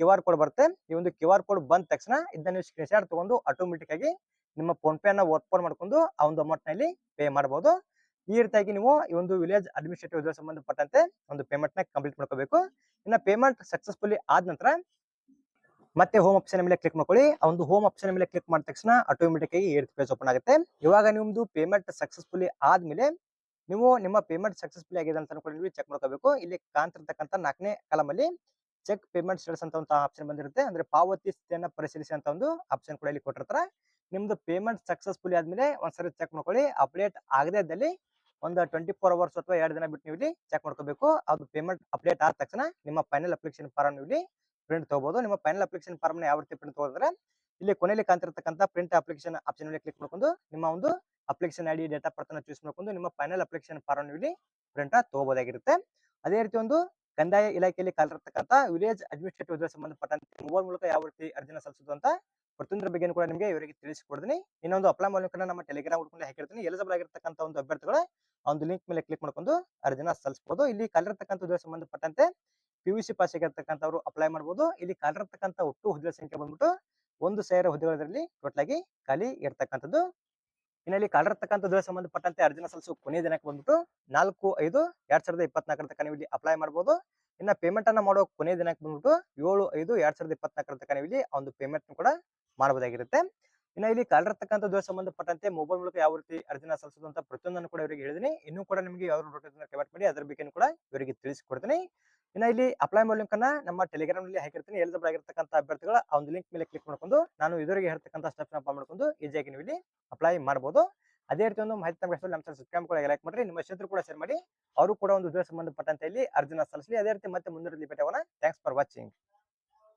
ಕ್ಯೂ ಆರ್ ಕೋಡ್ ಬರುತ್ತೆ. ಈ ಒಂದು ಕ್ಯೂ ಆರ್ ಕೋಡ್ ಬಂದ ತಕ್ಷಣ ಇದನ್ನ ನೀವು ಸ್ಕ್ರೀನ್ ಶಾಟ್ ತಗೊಂಡು ಆಟೋಮೆಟಿಕ್ ಆಗಿ ನಿಮ್ಮ ಫೋನ್ ಪೇ ಅನ್ನ ಓಪನ್ ಮಾಡ್ಕೊಂಡು ಆ ಒಂದು ಅಮೌಂಟ್ ಪೇ ಮಾಡಬಹುದು ಈ ರೀತಿಯಾಗಿ ನೀವು ಈ ಒಂದು ವಿಲೇಜ್ ಅಡ್ಮಿನಿಸ್ಟ್ರೇಟಿವ್ ಸಂಬಂಧಪಟ್ಟಂತೆ ಒಂದು ಪೇಮೆಂಟ್ನ ಕಂಪ್ಲೀಟ್ ಮಾಡ್ಕೋಬೇಕು. ಇನ್ನ ಪೇಮೆಂಟ್ ಸಕ್ಸಸ್ಫುಲಿ ಆದ ನಂತರ ಮತ್ತೆ ಹೋಮ್ ಆಪ್ಷನ್ ಮೇಲೆ ಕ್ಲಿಕ್ ಮಾಡ್ಕೊಳ್ಳಿ. ಆ ಒಂದು ಹೋಮ್ ಆಪ್ಷನ್ ಮೇಲೆ ಕ್ಲಿಕ್ ಮಾಡಿದ ತಕ್ಷಣ ಆಟೋಮೆಟಿಕ್ ಆಗಿ ಏರ್ ಪೇಜ್ ಓಪನ್ ಆಗುತ್ತೆ. ಇವಾಗ ನಿಮ್ದು ಪೇಮೆಂಟ್ ಸಕ್ಸಸ್ಫುಲಿ ಆದ್ಮೇಲೆ ನೀವು ನಿಮ್ಮ ಪೇಮೆಂಟ್ ಸಕ್ಸಸ್ಫುಲ್ ಆಗಿದೆ ಅಂತ ನೀವು ಚೆಕ್ ಮಾಡ್ಕೋಬೇಕು. ಇಲ್ಲಿ ಕಾಣ್ತಿರ್ತಕ್ಕಂಥ ನಾಲ್ಕನೇ ಕಾಲಮಲ್ಲಿ ಚೆಕ್ ಪೇಮೆಂಟ್ ಸ್ಟೇಟಸ್ ಅಂತ ಒಂದು ಆಪ್ಷನ್ ಬಂದಿರುತ್ತೆ. ಅಂದ್ರೆ ಪಾವತಿ ಸ್ಥಿತಿಯನ್ನು ಪರಿಶೀಲಿಸಿ ಅಂತ ಒಂದು ಆಪ್ಷನ್ ಕೂಡ ಇಲ್ಲಿ ಕೊಟ್ಟಿರ್ತಾರೆ. ನಿಮ್ದು ಪೇಮೆಂಟ್ ಸಕ್ಸಸ್ಫುಲ್ ಆದ್ಮೇಲೆ ಒಂದ್ಸರಿ ಚೆಕ್ ಮಾಡ್ಕೊಳ್ಳಿ. ಅಪ್ಡೇಟ್ ಆಗದೇ ಇದ್ದಲ್ಲಿ ಒಂದು ಟ್ವೆಂಟಿ ಫೋರ್ ಅವರ್ಸ್ ಅಥವಾ ಎರಡು ದಿನ ಬಿಟ್ಟು ನೀವು ಇಲ್ಲಿ ಚೆಕ್ ಮಾಡ್ಕೋಬೇಕು. ಅದು ಪೇಮೆಂಟ್ ಅಪ್ಡೇಟ್ ಆದ ತಕ್ಷಣ ನಿಮ್ಮ ಫೈನಲ್ ಅಪ್ಲಿಕೇಶನ್ ಫಾರ್ಮ್ ನೀವು ಇಲ್ಲಿ ಪ್ರಿಂಟ್ ತಗೋಬಹುದು ನಿಮ್ಮ ಫೈನಲ್ ಅಪ್ಲಿಕೇಶನ್ ಫಾರ್ಮ್ ಯಾವ ರೀತಿ ಪ್ರಿಂಟ್ ತಗೋದ್ರೆ ಇಲ್ಲಿ ಕೊನೆಯಲ್ಲಿ ಕಾಣ್ತಿರ್ತಕ್ಕಂಥ ಪ್ರಿಂಟ್ ಅಪ್ಲಿಕೇಶನ್ ಆಪ್ಷನ್ ಮೇಲೆ ಕ್ಲಿಕ್ ಮಾಡ್ಕೊಂಡು ನಿಮ್ಮ ಒಂದು ಅಪ್ಲಿಕೇಶನ್ ಐಡಿ ಡೇಟಾ ಪರ್ತನ ಚೂಸ್ ಮಾಡ್ಕೊಂಡು ನಿಮ್ಮ ಫೈನಲ್ ಅಪ್ಲಿಕೇಶನ್ ಫಾರ್ಮ್ ಇಲ್ಲಿ ಪ್ರಿಂಟ್ ತಗೋಬಹುದಾಗಿರುತ್ತೆ. ಅದೇ ರೀತಿ ಒಂದು ಕಂದಾಯ ಇಲಾಖೆಯಲ್ಲಿ ಕಾಲಿರ್ತಕ್ಕಂಥ ವಿಲೇಜ್ ಅಡ್ಮಿನಿಸ್ಟ್ರೇಟಿವ್ ಹುದ್ದೆ ಸಂಬಂಧಪಟ್ಟಂತೆ ಮೊಬೈಲ್ ಮೂಲಕ ಯಾವ ರೀತಿ ಅರ್ಜಿನ ಸಲ್ಲಿಸೋದು ಅಂತ ಪ್ರತಿಯೊಂದರ ಬಗ್ಗೆ ಕೂಡ ನಿಮಗೆ ಇವರಿಗೆ ತಿಳಿಸಿಕೊಡ್ತೀನಿ. ಇನ್ನೊಂದು ಅಪ್ಲೈ ಮೂಲಕ ನಮ್ಮ ಟೆಲಿಗ್ರಾಮ್ ಹುಡ್ಕೊಂಡು ಹಾಕಿರ್ತೀನಿ. ಎಲಿಜಿಬಲ್ ಆಗಿರ್ತಕ್ಕಂಥ ಒಂದು ಅಭ್ಯರ್ಥಿಗಳ ಒಂದು ಲಿಂಕ್ ಮೇಲೆ ಕ್ಲಿಕ್ ಮಾಡ್ಕೊಂಡು ಅರ್ಜಿನ ಸಲ್ಲಿಸಬಹುದು ಇಲ್ಲಿ ಕಾಲಿರ್ತಕ್ಕಂಥ ಹುದ್ದೆ ಸಂಬಂಧಪಟ್ಟಂತೆ ಪಿ ಯು ಸಿ ಪಾಸ್ ಆಗಿರ್ತಕ್ಕಂಥವ್ರು ಅಪ್ಲೈ ಮಾಡಬಹುದು ಇಲ್ಲಿ ಕಾಲಿರ್ತಕ್ಕಂಥ ಒಟ್ಟು ಹುದ್ದೆ ಸಂಖ್ಯೆ ಬಂದ್ಬಿಟ್ಟು ಒಂದು ಸಾವಿರ ಹುದ್ದೆಗಳಲ್ಲಿ ಟೋಟಲ್ ಆಗಿ ಖಾಲಿ ಇರ್ತಕ್ಕಂಥದ್ದು. ಇನ್ನಲ್ಲಿ ಹುದ್ದೆ ಸಂಬಂಧಪಟ್ಟಂತೆ ಅರ್ಜಿನ ಸಲ್ಲಿಸುವ ಕೊನೆಯ ದಿನಕ್ಕೆ ಬಂದ್ಬಿಟ್ಟು ನಾಲ್ಕು, ಐದು, ಎರಡ್ ಸಾವಿರದ ಇಪ್ಪತ್ನಾಲ್ಕರ ತನಕ ನೀವು ಇಲ್ಲಿ ಅಪ್ಲೈ ಮಾಡಬಹುದು ಇನ್ನ ಪೇಮೆಂಟ್ ಅನ್ನ ಮಾಡೋ ಕೊನೆಯ ದಿನಕ್ಕೆ ಬಂದ್ಬಿಟ್ಟು ಏಳು, ಐದು, ಎರಡ್ ಸಾವಿರದ ಇಪ್ಪತ್ನಾಲ್ಕರ ತನಕ ನೀವು ಇಲ್ಲಿ ಒಂದು ಪೇಮೆಂಟ್ ಕೂಡ ಮಾಡಬಹುದಾಗಿರುತ್ತೆ. ಇನ್ನ ಇಲ್ಲಿ ಕಾಲಿರ್ತಕ್ಕಂಥ ದೋಷ ಸಂಬಂಧಪಟ್ಟಂತೆ ಮೊಬೈಲ್ ಮೂಲಕ ಯಾವ ರೀತಿ ಅರ್ಜಿನ ಸಲ್ಲಿಸೋದು ಅಂತ ಪ್ರತಿಯೊಂದನ್ನು ಕೂಡ ಇವರಿಗೆ ಹೇಳಿದೀನಿ. ಇನ್ನೂ ಕೂಡ ನಿಮಗೆ ಯಾವ ಕಮೆಂಟ್ ಮಾಡಿ, ಅದ್ರ ಬಗ್ಗೆ ಕೂಡ ಇವರಿಗೆ ತಿಳಿಸಿಕೊಡ್ತೀನಿ. ಇನ್ನ ಇಲ್ಲಿ ಅಪ್ಲೈ ಮಾಡೋ ಲಿಂಕ್ ಅನ್ನ ನಮ್ಮ ಟೆಲಿಗ್ರಾಮ್ನಲ್ಲಿ ಹಾಕಿರ್ತೀನಿ. ಎಲಿಜಿಬಲ್ ಆಗಿರ್ತಕ್ಕಂಥ ಅಭ್ಯರ್ಥಿಗಳ ಆ ಒಂದು ಲಿಂಕ್ ಮೇಲೆ ಕ್ಲಿಕ್ ಮಾಡ್ಕೊಂಡು, ನಾನು ಇದುವರೆಗೆ ಹೇಳ್ತಕ್ಕಂಥ ಸ್ಟೆಪ್ ಅಪ್ಲೈ ಮಾಡ್ಕೊಂಡು ಈಜಿಯಾಗಿ ನೀವು ಇಲ್ಲಿ ಅಪ್ಲೈ ಮಾಡಬಹುದು ಅದೇ ರೀತಿ ಒಂದು ಮಾಹಿತಿ ನಮಗೆ ನಮ್ಮ ಸಬ್ಸ್ಕ್ರೈಬ್ ಕೂಡ ಲೈಕ್ ಮಾಡಿ ನಿಮ್ಮ ಸ್ನೇಹಿತರು ಕೂಡ ಶೇರ್ ಮಾಡಿ. ಅವರು ಕೂಡ ಒಂದು ಉದ್ಯೋಗ ಸಂಬಂಧಪಟ್ಟಂತೆ ಇಲ್ಲಿ ಅರ್ಜಿನ ಸಲ್ಲಿಸಲಿ. ಅದೇ ರೀತಿ ಮತ್ತೆ ಮುಂದಿನ ಭೇಟಿ ಥ್ಯಾಂಕ್ಸ್ ಫಾರ್ ವಾಚಿಂಗ್